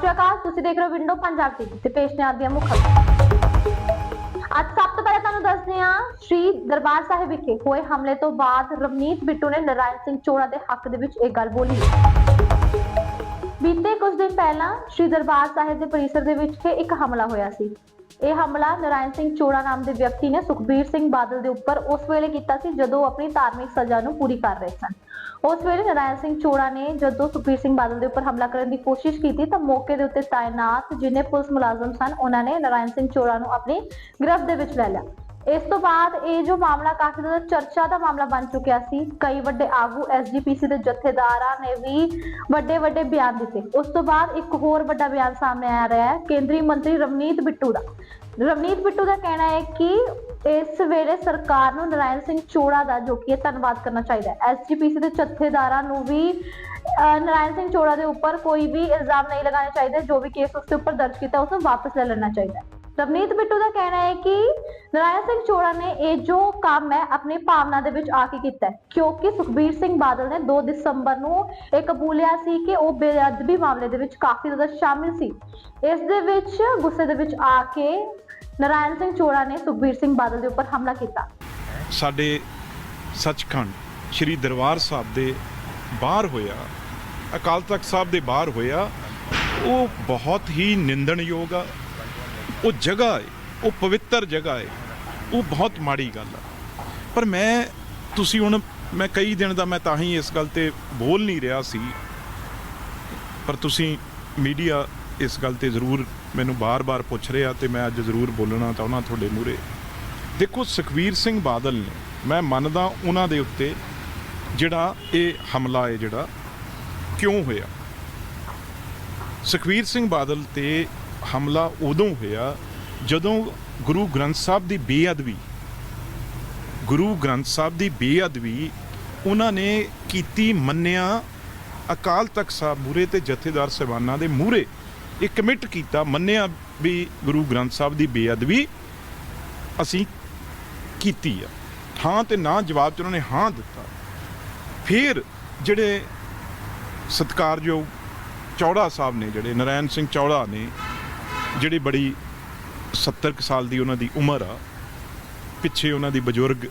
ਸ਼੍ਰੀ ਅਕਾਲ, ਤੁਸੀਂ ਦੇਖ ਰਹੇ ਹੋ ਵਿੰਡੋ ਪੰਜਾਬ ਟੀਵੀ ਤੇ ਪੇਸ਼ ਨੇ ਆਦੀਆਂ ਮੁੱਖ ਅੱਜ ਸਭ ਤੋਂ ਪਹਿਲਾਂ ਤੁਹਾਨੂੰ ਦੱਸਦੇ ਹਾਂ, ਸ਼੍ਰੀ ਦਰਬਾਰ ਸਾਹਿਬ ਵਿਖੇ ਹੋਏ ਹਮਲੇ ਤੋਂ ਬਾਅਦ ਰਵਨੀਤ ਬਿੱਟੂ ਨੇ ਨਰਾਇਣ ਸਿੰਘ ਚੋੜਾ ਦੇ ਹੱਕ ਦੇ ਵਿੱਚ ਇਹ ਗੱਲ ਬੋਲੀ। ਬੀਤੇ ਕੁਝ ਦਿਨ ਪਹਿਲਾਂ ਸ਼੍ਰੀ ਦਰਬਾਰ ਸਾਹਿਬ ਦੇ ਪਰਿਸਰ ਦੇ ਵਿੱਚ ਇੱਕ ਹਮਲਾ ਹੋਇਆ ਸੀ। ਇਹ ਹਮਲਾ ਨਰਾਇਣ ਸਿੰਘ ਚੋੜਾ ਨਾਮ ਦੇ ਵਿਅਕਤੀ ਨੇ ਸੁਖਬੀਰ ਸਿੰਘ ਬਾਦਲ ਦੇ ਉੱਪਰ ਉਸ ਵੇਲੇ ਕੀਤਾ ਸੀ ਜਦੋਂ ਆਪਣੀ ਧਾਰਮਿਕ ਸਜ਼ਾ ਨੂੰ ਪੂਰੀ ਕਰ ਰਹੇ ਸਨ। ਉਸ ਵੇਲੇ ਨਰਾਇਣ ਸਿੰਘ ਚੋੜਾ ਨੇ ਜਦੋਂ ਸੁਖਬੀਰ ਸਿੰਘ ਬਾਦਲ ਦੇ ਉੱਪਰ ਹਮਲਾ ਕਰਨ ਦੀ ਕੋਸ਼ਿਸ਼ ਕੀਤੀ ਤਾਂ ਮੌਕੇ ਦੇ ਉੱਤੇ ਤਾਇਨਾਤ ਜਿੰਨੇ ਪੁਲਿਸ ਮੁਲਾਜ਼ਮ ਸਨ, ਉਹਨਾਂ ਨੇ ਨਰਾਇਣ ਸਿੰਘ ਚੋੜਾ ਨੂੰ ਆਪਣੀ ਗ੍ਰਿਫਤ ਦੇ ਵਿੱਚ ਲੈ ਲਿਆ। ਇਸ ਤੋਂ ਬਾਅਦ ਇਹ ਜੋ ਮਾਮਲਾ ਕਾਫੀ ਜ਼ਿਆਦਾ ਚਰਚਾ ਦਾ ਮਾਮਲਾ ਬਣ ਚੁੱਕਿਆ ਸੀ। ਕਈ ਵੱਡੇ ਆਗੂ ਐਸਜੀਪੀਸੀ ਦੇ ਜਥੇਦਾਰਾਂ ਨੇ ਵੀ ਵੱਡੇ ਵੱਡੇ ਬਿਆਨ ਦਿੱਤੇ। ਉਸ ਤੋਂ ਬਾਅਦ ਇੱਕ ਹੋਰ ਵੱਡਾ ਬਿਆਨ ਸਾਹਮਣੇ ਆ ਰਿਹਾ ਹੈ ਕੇਂਦਰੀ ਮੰਤਰੀ ਰਵਨੀਤ ਬਿੱਟੂ ਦਾ। ਰਵਨੀਤ ਬਿੱਟੂ ਦਾ ਕਹਿਣਾ ਹੈ ਕਿ ਇਸ ਵੇਲੇ ਸਰਕਾਰ ਨੂੰ ਨਰਾਇਣ ਸਿੰਘ ਚੋੜਾ ਦਾ ਜੋ ਕਿ ਧੰਨਵਾਦ ਕਰਨਾ ਚਾਹੀਦਾ ਹੈ। ਐਸਜੀਪੀਸੀ ਦੇ ਜਥੇਦਾਰਾਂ ਨੂੰ ਵੀ ਅਹ, ਨਰਾਇਣ ਸਿੰਘ ਚੋੜਾ ਦੇ ਉੱਪਰ ਕੋਈ ਵੀ ਇਲਜ਼ਾਮ ਨਹੀਂ ਲਗਾਉਣੇ ਚਾਹੀਦਾ। ਜੋ ਵੀ ਕੇਸ ਉਸ ਦੇ ਉੱਪਰ ਦਰਜ ਕੀਤਾ ਉਸ ਨੂੰ ਵਾਪਸ ਲੈ ਲੈਣਾ ਚਾਹੀਦਾ ਹੈ। ਰਵਨੀਤ ਬਿੱਟੂ ਦਾ ਕਹਿਣਾ ਹੈ ਕਿ ਨਰਾਇਣ ਸਿੰਘ ਚੋੜਾ ਨੇ ਇਹ ਜੋ ਕੰਮ ਹੈ ਆਪਣੀ ਭਾਵਨਾ ਦੇ ਵਿੱਚ ਆ ਕੇ ਕੀਤਾ ਕਿਉਂਕਿ ਸੁਖਬੀਰ ਸਿੰਘ ਬਾਦਲ ਨੇ 2 ਦਸੰਬਰ ਨੂੰ ਇਹ ਕਬੂਲਿਆ ਸੀ ਕਿ ਉਹ ਬੇਅਦਬੀ ਮਾਮਲੇ ਦੇ ਵਿੱਚ ਕਾਫੀ ਜ਼ਿਆਦਾ ਸ਼ਾਮਿਲ ਸੀ। ਇਸ ਦੇ ਵਿੱਚ ਗੁੱਸੇ ਦੇ ਵਿੱਚ ਆ ਕੇ ਨਰਾਇਣ ਸਿੰਘ ਚੋੜਾ ਨੇ ਸੁਖਬੀਰ ਸਿੰਘ ਬਾਦਲ ਦੇ ਉੱਪਰ ਹਮਲਾ ਕੀਤਾ। ਸਾਡੇ ਸੱਚਖੰਡ ਸ੍ਰੀ ਦਰਬਾਰ ਸਾਹਿਬ ਦੇ ਬਾਹਰ ਹੋਇਆ, ਅਕਾਲ ਤਖਤ ਸਾਹਿਬ ਦੇ ਬਾਹਰ ਹੋਇਆ, ਉਹ ਬਹੁਤ ਹੀ ਨਿੰਦਣਯੋਗ ਆ ਉਹ ਜਗ੍ਹਾ ਹੈ ਉਹ ਪਵਿੱਤਰ ਜਗ੍ਹਾ ਹੈ ਉਹ ਬਹੁਤ ਮਾੜੀ ਗੱਲ ਆ। ਪਰ ਮੈਂ, ਤੁਸੀਂ ਹੁਣ, ਮੈਂ ਕਈ ਦਿਨ ਦਾ ਮੈਂ ਤਾਂ ਹੀ ਇਸ ਗੱਲ ਤੇ ਬੋਲ ਨਹੀਂ ਰਿਹਾ ਸੀ। ਪਰ ਤੁਸੀਂ ਮੀਡੀਆ ਇਸ ਗੱਲ ਤੇ ਜ਼ਰੂਰ ਮੈਨੂੰ ਬਾਰ-ਬਾਰ ਪੁੱਛ ਰਿਹਾ ਤੇ ਮੈਂ ਅੱਜ ਜ਼ਰੂਰ ਬੋਲਣਾ ਚਾਹੁੰਦਾ ਤੁਹਾਡੇ ਮੂਹਰੇ। ਦੇਖੋ, ਸੁਖਵੀਰ ਸਿੰਘ ਬਾਦਲ ਨੇ, ਮੈਂ ਮੰਨਦਾ ਉਹਨਾਂ ਦੇ ਉੱਤੇ ਜਿਹੜਾ ਇਹ ਹਮਲਾ ਹੈ ਜਿਹੜਾ, ਕਿਉਂ ਹੋਇਆ? ਸੁਖਵੀਰ ਸਿੰਘ ਬਾਦਲ ਤੇ ਹਮਲਾ ਉਦੋਂ ਹੋਇਆ ਜਦੋਂ ਗੁਰੂ ਗ੍ਰੰਥ ਸਾਹਿਬ ਦੀ ਬੇਅਦਬੀ, ਗੁਰੂ ਗ੍ਰੰਥ ਸਾਹਿਬ ਦੀ ਬੇਅਦਬੀ ਉਹਨਾਂ ਨੇ ਕੀਤੀ ਮੰਨਿਆ ਅਕਾਲ ਤਖਤ ਸਾਹਿਬ ਮੂਰੇ ਤੇ ਜਥੇਦਾਰ ਸਾਹਿਬਾਨਾਂ ਦੇ ਮੂਰੇ ਇਹ ਕਮਿਟ ਕੀਤਾ, ਮੰਨਿਆ ਵੀ ਗੁਰੂ ਗ੍ਰੰਥ ਸਾਹਿਬ ਦੀ ਬੇਅਦਬੀ ਅਸੀਂ ਕੀਤੀ ਆ। ਹਾਂ ਤੇ ਨਾ ਜਵਾਬ ਚ ਉਹਨਾਂ ਨੇ ਹਾਂ ਦਿੱਤਾ। ਫਿਰ ਜਿਹੜੇ ਸਤਿਕਾਰਯੋਗ ਚੌੜਾ ਸਾਹਿਬ ਨੇ, ਜਿਹੜੇ ਨਰਾਇਣ ਸਿੰਘ ਚੌੜਾ ਨੇ ਜਿਹੜੀ ਬੜੀ 70 ਕੁ ਸਾਲ ਦੀ ਉਹਨਾਂ ਦੀ ਉਮਰ ਆ, ਪਿੱਛੇ ਉਹਨਾਂ ਦੀ ਬਜ਼ੁਰਗ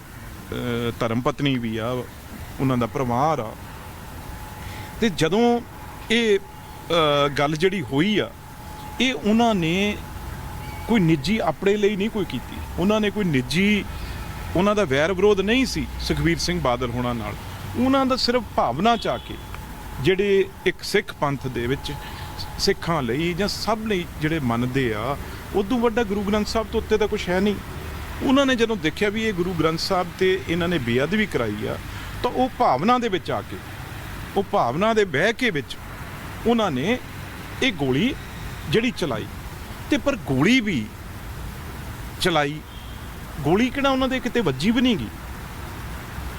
ਧਰਮ ਪਤਨੀ ਵੀ ਆ, ਉਹਨਾਂ ਦਾ ਪਰਿਵਾਰ ਆ। ਤੇ ਜਦੋਂ ਇਹ ਗੱਲ ਜਿਹੜੀ ਹੋਈ ਆ, ਇਹ ਉਹਨਾਂ ਨੇ ਕੋਈ ਨਿੱਜੀ ਆਪਣੇ ਲਈ ਨਹੀਂ ਕੋਈ ਕੀਤੀ। ਉਹਨਾਂ ਨੇ ਕੋਈ ਨਿੱਜੀ, ਉਹਨਾਂ ਦਾ ਵੈਰ ਵਿਰੋਧ ਨਹੀਂ ਸੀ ਸੁਖਵੀਰ ਸਿੰਘ ਬਾਦਲ ਹੋਣਾ ਨਾਲ। ਉਹਨਾਂ ਦਾ ਸਿਰਫ ਭਾਵਨਾ ਚ ਆ ਕੇ, ਜਿਹੜੇ ਇੱਕ ਸਿੱਖ ਪੰਥ ਦੇ ਵਿੱਚ ਸਿੱਖਾਂ ਲਈ ਜਾਂ ਸਭ ਲਈ ਜਿਹੜੇ ਮੰਨਦੇ ਆ, ਉਦੋਂ ਵੱਡਾ ਗੁਰੂ ਗ੍ਰੰਥ ਸਾਹਿਬ ਤੋਂ ਉੱਤੇ ਤਾਂ ਕੁਝ ਹੈ ਨਹੀਂ। ਉਹਨਾਂ ਨੇ ਜਦੋਂ ਦੇਖਿਆ ਵੀ ਇਹ ਗੁਰੂ ਗ੍ਰੰਥ ਸਾਹਿਬ ਤੇ ਇਹਨਾਂ ਨੇ ਬੇਅਦਬੀ ਕਰਾਈ ਆ, ਤਾਂ ਉਹ ਭਾਵਨਾ ਦੇ ਵਿੱਚ ਆ ਕੇ, ਉਹ ਭਾਵਨਾ ਦੇ ਬਹਿ ਕੇ ਵਿੱਚ ਉਹਨਾਂ ਨੇ ਇਹ ਗੋਲੀ ਜਿਹੜੀ ਚਲਾਈ, ਤੇ ਪਰ ਗੋਲੀ ਵੀ ਚਲਾਈ। ਗੋਲੀ ਕਿਹੜਾ ਉਹਨਾਂ ਦੇ ਕਿਤੇ ਵੱਜੀ ਵੀ ਨਹੀਂ ਗਈ।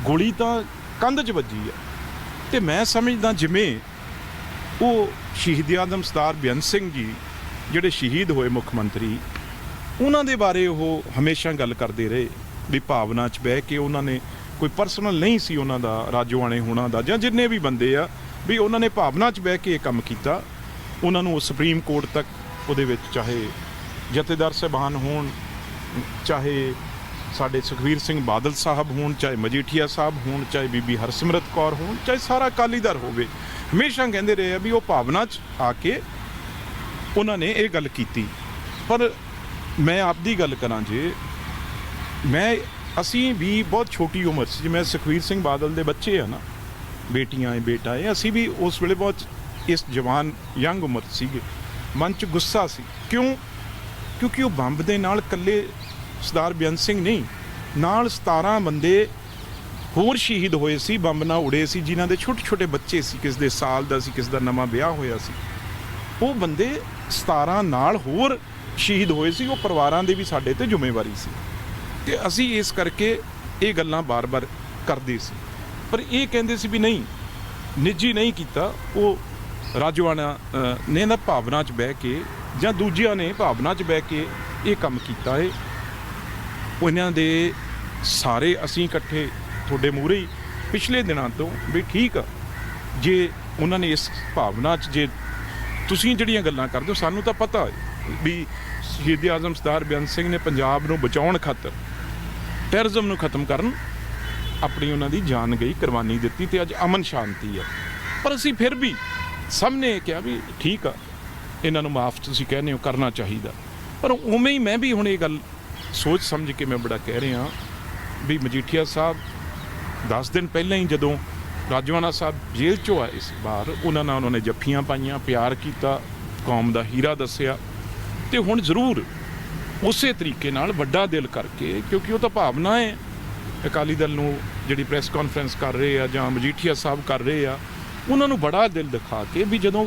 ਗੋਲੀ ਤਾਂ ਕੰਧ 'ਚ ਵੱਜੀ ਆ। ਤੇ ਮੈਂ ਸਮਝਦਾ ਜਿਵੇਂ ਉਹ ਸ਼ਹੀਦ ਆਦਮ ਸਰਦਾਰ ਬੇਅੰਤ ਸਿੰਘ ਜੀ ਜਿਹੜੇ ਸ਼ਹੀਦ ਹੋਏ ਮੁੱਖ ਮੰਤਰੀ, ਉਹਨਾਂ ਦੇ ਬਾਰੇ ਉਹ ਹਮੇਸ਼ਾ ਗੱਲ ਕਰਦੇ ਰਹੇ ਵੀ ਭਾਵਨਾ 'ਚ ਬਹਿ ਕੇ ਉਹਨਾਂ ਨੇ ਕੋਈ ਪਰਸਨਲ ਨਹੀਂ ਸੀ ਉਹਨਾਂ ਦਾ, ਰਾਜੋਆਣੇ ਹੋਣਾ ਦਾ ਜਾਂ ਜਿੰਨੇ ਵੀ ਬੰਦੇ ਆ, ਵੀ ਉਹਨਾਂ ਨੇ ਭਾਵਨਾ 'ਚ ਬਹਿ ਕੇ ਇਹ ਕੰਮ ਕੀਤਾ। ਉਹਨਾਂ ਨੂੰ ਉਹ ਸੁਪਰੀਮ ਕੋਰਟ ਤੱਕ ਉਹਦੇ ਵਿੱਚ ਚਾਹੇ ਜਥੇਦਾਰ ਸਾਹਿਬਾਨ ਹੋਣ, ਚਾਹੇ ਸਾਡੇ ਸੁਖਵੀਰ ਸਿੰਘ ਬਾਦਲ ਸਾਹਿਬ ਹੋਣ, ਚਾਹੇ ਮਜੀਠੀਆ ਸਾਹਿਬ ਹੋਣ, ਚਾਹੇ ਬੀਬੀ ਹਰਸਿਮਰਤ ਕੌਰ ਹੋਣ, ਚਾਹੇ ਸਾਰਾ ਅਕਾਲੀ ਦਲ ਹੋਵੇ, ਹਮੇਸ਼ਾ ਕਹਿੰਦੇ ਰਹੇ ਆ ਵੀ ਉਹ ਭਾਵਨਾ 'ਚ ਆ ਕੇ ਉਹਨਾਂ ਨੇ ਇਹ ਗੱਲ ਕੀਤੀ। ਪਰ ਮੈਂ ਆਪਦੀ ਗੱਲ ਕਰਾਂ ਜੇ, ਮੈਂ, ਅਸੀਂ ਵੀ ਬਹੁਤ ਛੋਟੀ ਉਮਰ 'ਚ, ਜਿਵੇਂ ਸੁਖਵੀਰ ਸਿੰਘ ਬਾਦਲ ਦੇ ਬੱਚੇ ਆ ਨਾ, ਬੇਟੀਆਂ ਹੈ ਬੇਟਾ ਹੈ ਅਸੀਂ ਵੀ ਉਸ ਵੇਲੇ ਬਹੁਤ ਇਸ ਜਵਾਨ, ਯੰਗ ਉਮਰ ਸੀਗੇ। ਮਨ 'ਚ ਗੁੱਸਾ ਸੀ। ਕਿਉਂ? ਕਿਉਂਕਿ ਉਹ ਬੰਬ ਦੇ ਨਾਲ ਇਕੱਲੇ ਸਰਦਾਰ ਬੇਅੰਤ ਸਿੰਘ ਨਹੀਂ, ਨਾਲ 17 ਬੰਦੇ ਹੋਰ ਸ਼ਹੀਦ ਹੋਏ ਸੀ, ਬੰਬ ਨਾਲ ਉੜੇ ਸੀ, ਜਿਨ੍ਹਾਂ ਦੇ ਛੋਟੇ ਛੋਟੇ ਬੱਚੇ ਸੀ, ਕਿਸ ਦੇ ਸਾਲ ਦਾ ਸੀ, ਕਿਸ ਦਾ ਨਵਾਂ ਵਿਆਹ ਹੋਇਆ ਸੀ। ਉਹ ਬੰਦੇ 17 ਨਾਲ ਹੋਰ ਸ਼ਹੀਦ ਹੋਏ ਸੀ, ਉਹ ਪਰਿਵਾਰਾਂ ਦੇ ਵੀ ਸਾਡੇ ਤੇ ਜ਼ਿੰਮੇਵਾਰੀ ਸੀ। ਤੇ ਅਸੀਂ ਇਸ ਕਰਕੇ ਇਹ ਗੱਲਾਂ ਬਾਰ-ਬਾਰ ਕਰਦੇ ਸੀ। ਪਰ ਇਹ ਕਹਿੰਦੇ ਸੀ ਵੀ ਨਹੀਂ, ਨਿੱਜੀ ਨਹੀਂ ਕੀਤਾ, ਉਹ ਰਾਜਵਾਨਾ ਨੇ ਨਾ ਭਾਵਨਾ 'ਚ ਬਹਿ ਕੇ ਜਾਂ ਦੂਜਿਆਂ ਨੇ ਭਾਵਨਾ 'ਚ ਬਹਿ ਕੇ ਇਹ ਕੰਮ ਕੀਤਾ ਹੈ ਉਹਨਾਂ ਦੇ ਸਾਰੇ ਅਸੀਂ ਇਕੱਠੇ ਤੁਹਾਡੇ ਮੂਹਰੇ ਪਿਛਲੇ ਦਿਨਾਂ ਤੋਂ ਵੀ ਠੀਕ ਆ। ਜੇ ਉਹਨਾਂ ਨੇ ਇਸ ਭਾਵਨਾ 'ਚ ਜੇ ਤੁਸੀਂ ਜਿਹੜੀਆਂ ਗੱਲਾਂ ਕਰਦੇ ਹੋ, ਸਾਨੂੰ ਤਾਂ ਪਤਾ ਵੀ ਸ਼ਹੀਦ ਆਜ਼ਮ ਸਰਦਾਰ ਬੇਅੰਤ ਸਿੰਘ ਨੇ ਪੰਜਾਬ ਨੂੰ ਬਚਾਉਣ ਖਾਤਰ ਟੈਰਰਿਜ਼ਮ ਨੂੰ ਖਤਮ ਕਰਨ ਆਪਣੀ ਉਹਨਾਂ ਦੀ ਜਾਨ ਗਈ, ਕੁਰਬਾਨੀ ਦਿੱਤੀ ਤੇ ਅੱਜ ਅਮਨ ਸ਼ਾਂਤੀ ਹੈ। ਪਰ ਅਸੀਂ ਫਿਰ ਵੀ ਸਭ ਨੇ ਇਹ ਕਿਹਾ ਵੀ ਠੀਕ ਆ, ਇਹਨਾਂ ਨੂੰ ਮਾਫ ਤੁਸੀਂ ਕਹਿੰਦੇ ਹੋ, ਕਰਨਾ ਚਾਹੀਦਾ। ਪਰ ਉਵੇਂ ਹੀ ਮੈਂ ਵੀ ਹੁਣ ਇਹ ਗੱਲ ਸੋਚ ਸਮਝ ਕੇ ਮੈਂ ਬੜਾ ਕਹਿ ਰਿਹਾ ਵੀ ਮਜੀਠੀਆ ਸਾਹਿਬ 10 ਦਿਨ ਪਹਿਲਾਂ ਹੀ ਜਦੋਂ ਰਾਜਵਾਨਾ ਸਾਹਿਬ ਜੇਲ੍ਹ ਚੋਂ ਆਏ ਇਸ ਬਾਹਰ, ਉਹਨਾਂ ਨਾਲ ਉਹਨਾਂ ਨੇ ਜੱਫੀਆਂ ਪਾਈਆਂ, ਪਿਆਰ ਕੀਤਾ, ਕੌਮ ਦਾ ਹੀਰਾ ਦੱਸਿਆ ਤੇ ਹੁਣ ਜ਼ਰੂਰ ਉਸੇ ਤਰੀਕੇ ਨਾਲ ਵੱਡਾ ਦਿਲ ਕਰਕੇ, ਕਿਉਂਕਿ ਉਹ ਤਾਂ ਭਾਵਨਾ ਹੈ, ਅਕਾਲੀ ਦਲ ਨੂੰ ਜਿਹੜੀ ਪ੍ਰੈਸ ਕਾਨਫਰੰਸ ਕਰ ਰਹੇ ਆ ਜਾਂ ਮਜੀਠੀਆ ਸਾਹਿਬ ਕਰ ਰਹੇ ਆ, ਉਹਨਾਂ ਨੂੰ ਬੜਾ ਦਿਲ ਦਿਖਾ ਕੇ ਵੀ ਜਦੋਂ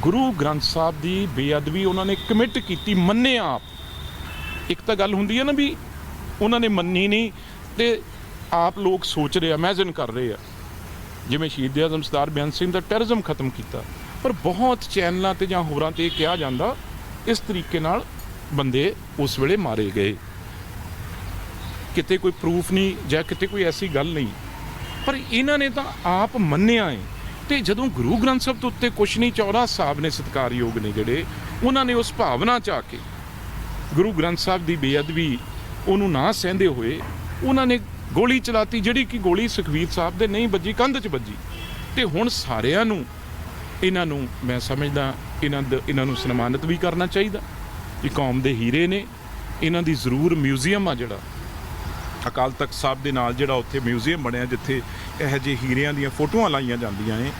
ਗੁਰੂ ਗ੍ਰੰਥ ਸਾਹਿਬ ਦੀ ਬੇਅਦਬੀ ਉਹਨਾਂ ਨੇ ਕਮਿਟ ਕੀਤੀ ਮੰਨਿਆ ਆਪ ਇੱਕ ਤਾਂ ਗੱਲ ਹੁੰਦੀ ਹੈ ਨਾ ਵੀ ਉਹਨਾਂ ਨੇ ਮੰਨੀ ਨਹੀਂ ਤੇ ਆਪ ਲੋਕ ਸੋਚ ਰਹੇ ਆ ਇਮੇਜਿਨ ਕਰ ਰਹੇ ਆ। ਜਿਵੇਂ ਸ਼ਹੀਦ ਆਜ਼ਮ ਸਰਦਾਰ ਬੇਅੰਤ ਸਿੰਘ ਦਾ ਟੈਰਰਿਜ਼ਮ ਖਤਮ ਕੀਤਾ। ਪਰ ਬਹੁਤ ਚੈਨਲਾਂ ਤੇ ਜਾਂ ਹੋਰਾਂ ਤੇ ਕਿਹਾ ਜਾਂਦਾ, ਇਸ ਤਰੀਕੇ ਨਾਲ ਬੰਦੇ ਉਸ ਵੇਲੇ ਮਾਰੇ ਗਏ। ਕਿਤੇ ਕੋਈ ਪ੍ਰੂਫ ਨਹੀਂ ਜਾਂ ਕਿਤੇ ਕੋਈ ਐਸੀ ਗੱਲ ਨਹੀਂ। ਪਰ ਇਹਨਾਂ ਨੇ ਤਾਂ ਆਪ ਮੰਨਿਆ ਹੈ ਤੇ ਜਦੋਂ ਗੁਰੂ ਗ੍ਰੰਥ ਸਾਹਿਬ ਦੇ ਉੱਤੇ ਕੁਛ ਨਹੀਂ ਚੌੜਾ ਸਾਹਿਬ ਨੇ ਸਤਿਕਾਰਯੋਗ ਨੇ ਜਿਹੜੇ, ਉਹਨਾਂ ਨੇ ਉਸ ਭਾਵਨਾ ਚ ਆ ਕੇ ਗੁਰੂ ਗ੍ਰੰਥ ਸਾਹਿਬ ਦੀ ਬੇਅਦਬੀ ਉਹਨੂੰ ਨਾ ਸਹਿੰਦੇ ਹੋਏ ਉਹਨਾਂ ਨੇ ਗੋਲੀ ਚਲਾਤੀ, ਜਿਹੜੀ ਕਿ ਗੋਲੀ ਸੁਖਵੀਰ ਸਾਹਿਬ ਦੇ ਨਹੀਂ ਵੱਜੀ, ਕੰਧ 'ਚ ਵੱਜੀ। ਤੇ ਹੁਣ ਸਾਰਿਆਂ ਨੂੰ, ਇਹਨਾਂ ਨੂੰ ਮੈਂ ਸਮਝਦਾ, ਇਹਨਾਂ ਦ- ਇਹਨਾਂ ਨੂੰ ਸਨਮਾਨਿਤ ਵੀ ਕਰਨਾ ਚਾਹੀਦਾ। ਇਹ ਕੌਮ ਦੇ ਹੀਰੇ ਨੇ, ਇਹਨਾਂ ਦੀ ਜ਼ਰੂਰ ਮਿਊਜ਼ੀਅਮ ਆ ਜਿਹੜਾ। ਅਕਾਲ ਤਖਤ ਸਾਹਿਬ ਦੇ ਨਾਲ ਜਿਹੜਾ ਉੱਥੇ ਮਿਊਜ਼ੀਅਮ ਬਣਿਆ, ਜਿੱਥੇ ਇਹੋ ਜਿਹੇ ਹੀਰਿਆਂ ਦੀਆਂ ਫੋਟੋਆਂ ਲਾਈਆਂ ਜਾਂਦੀਆਂ ਨੇ,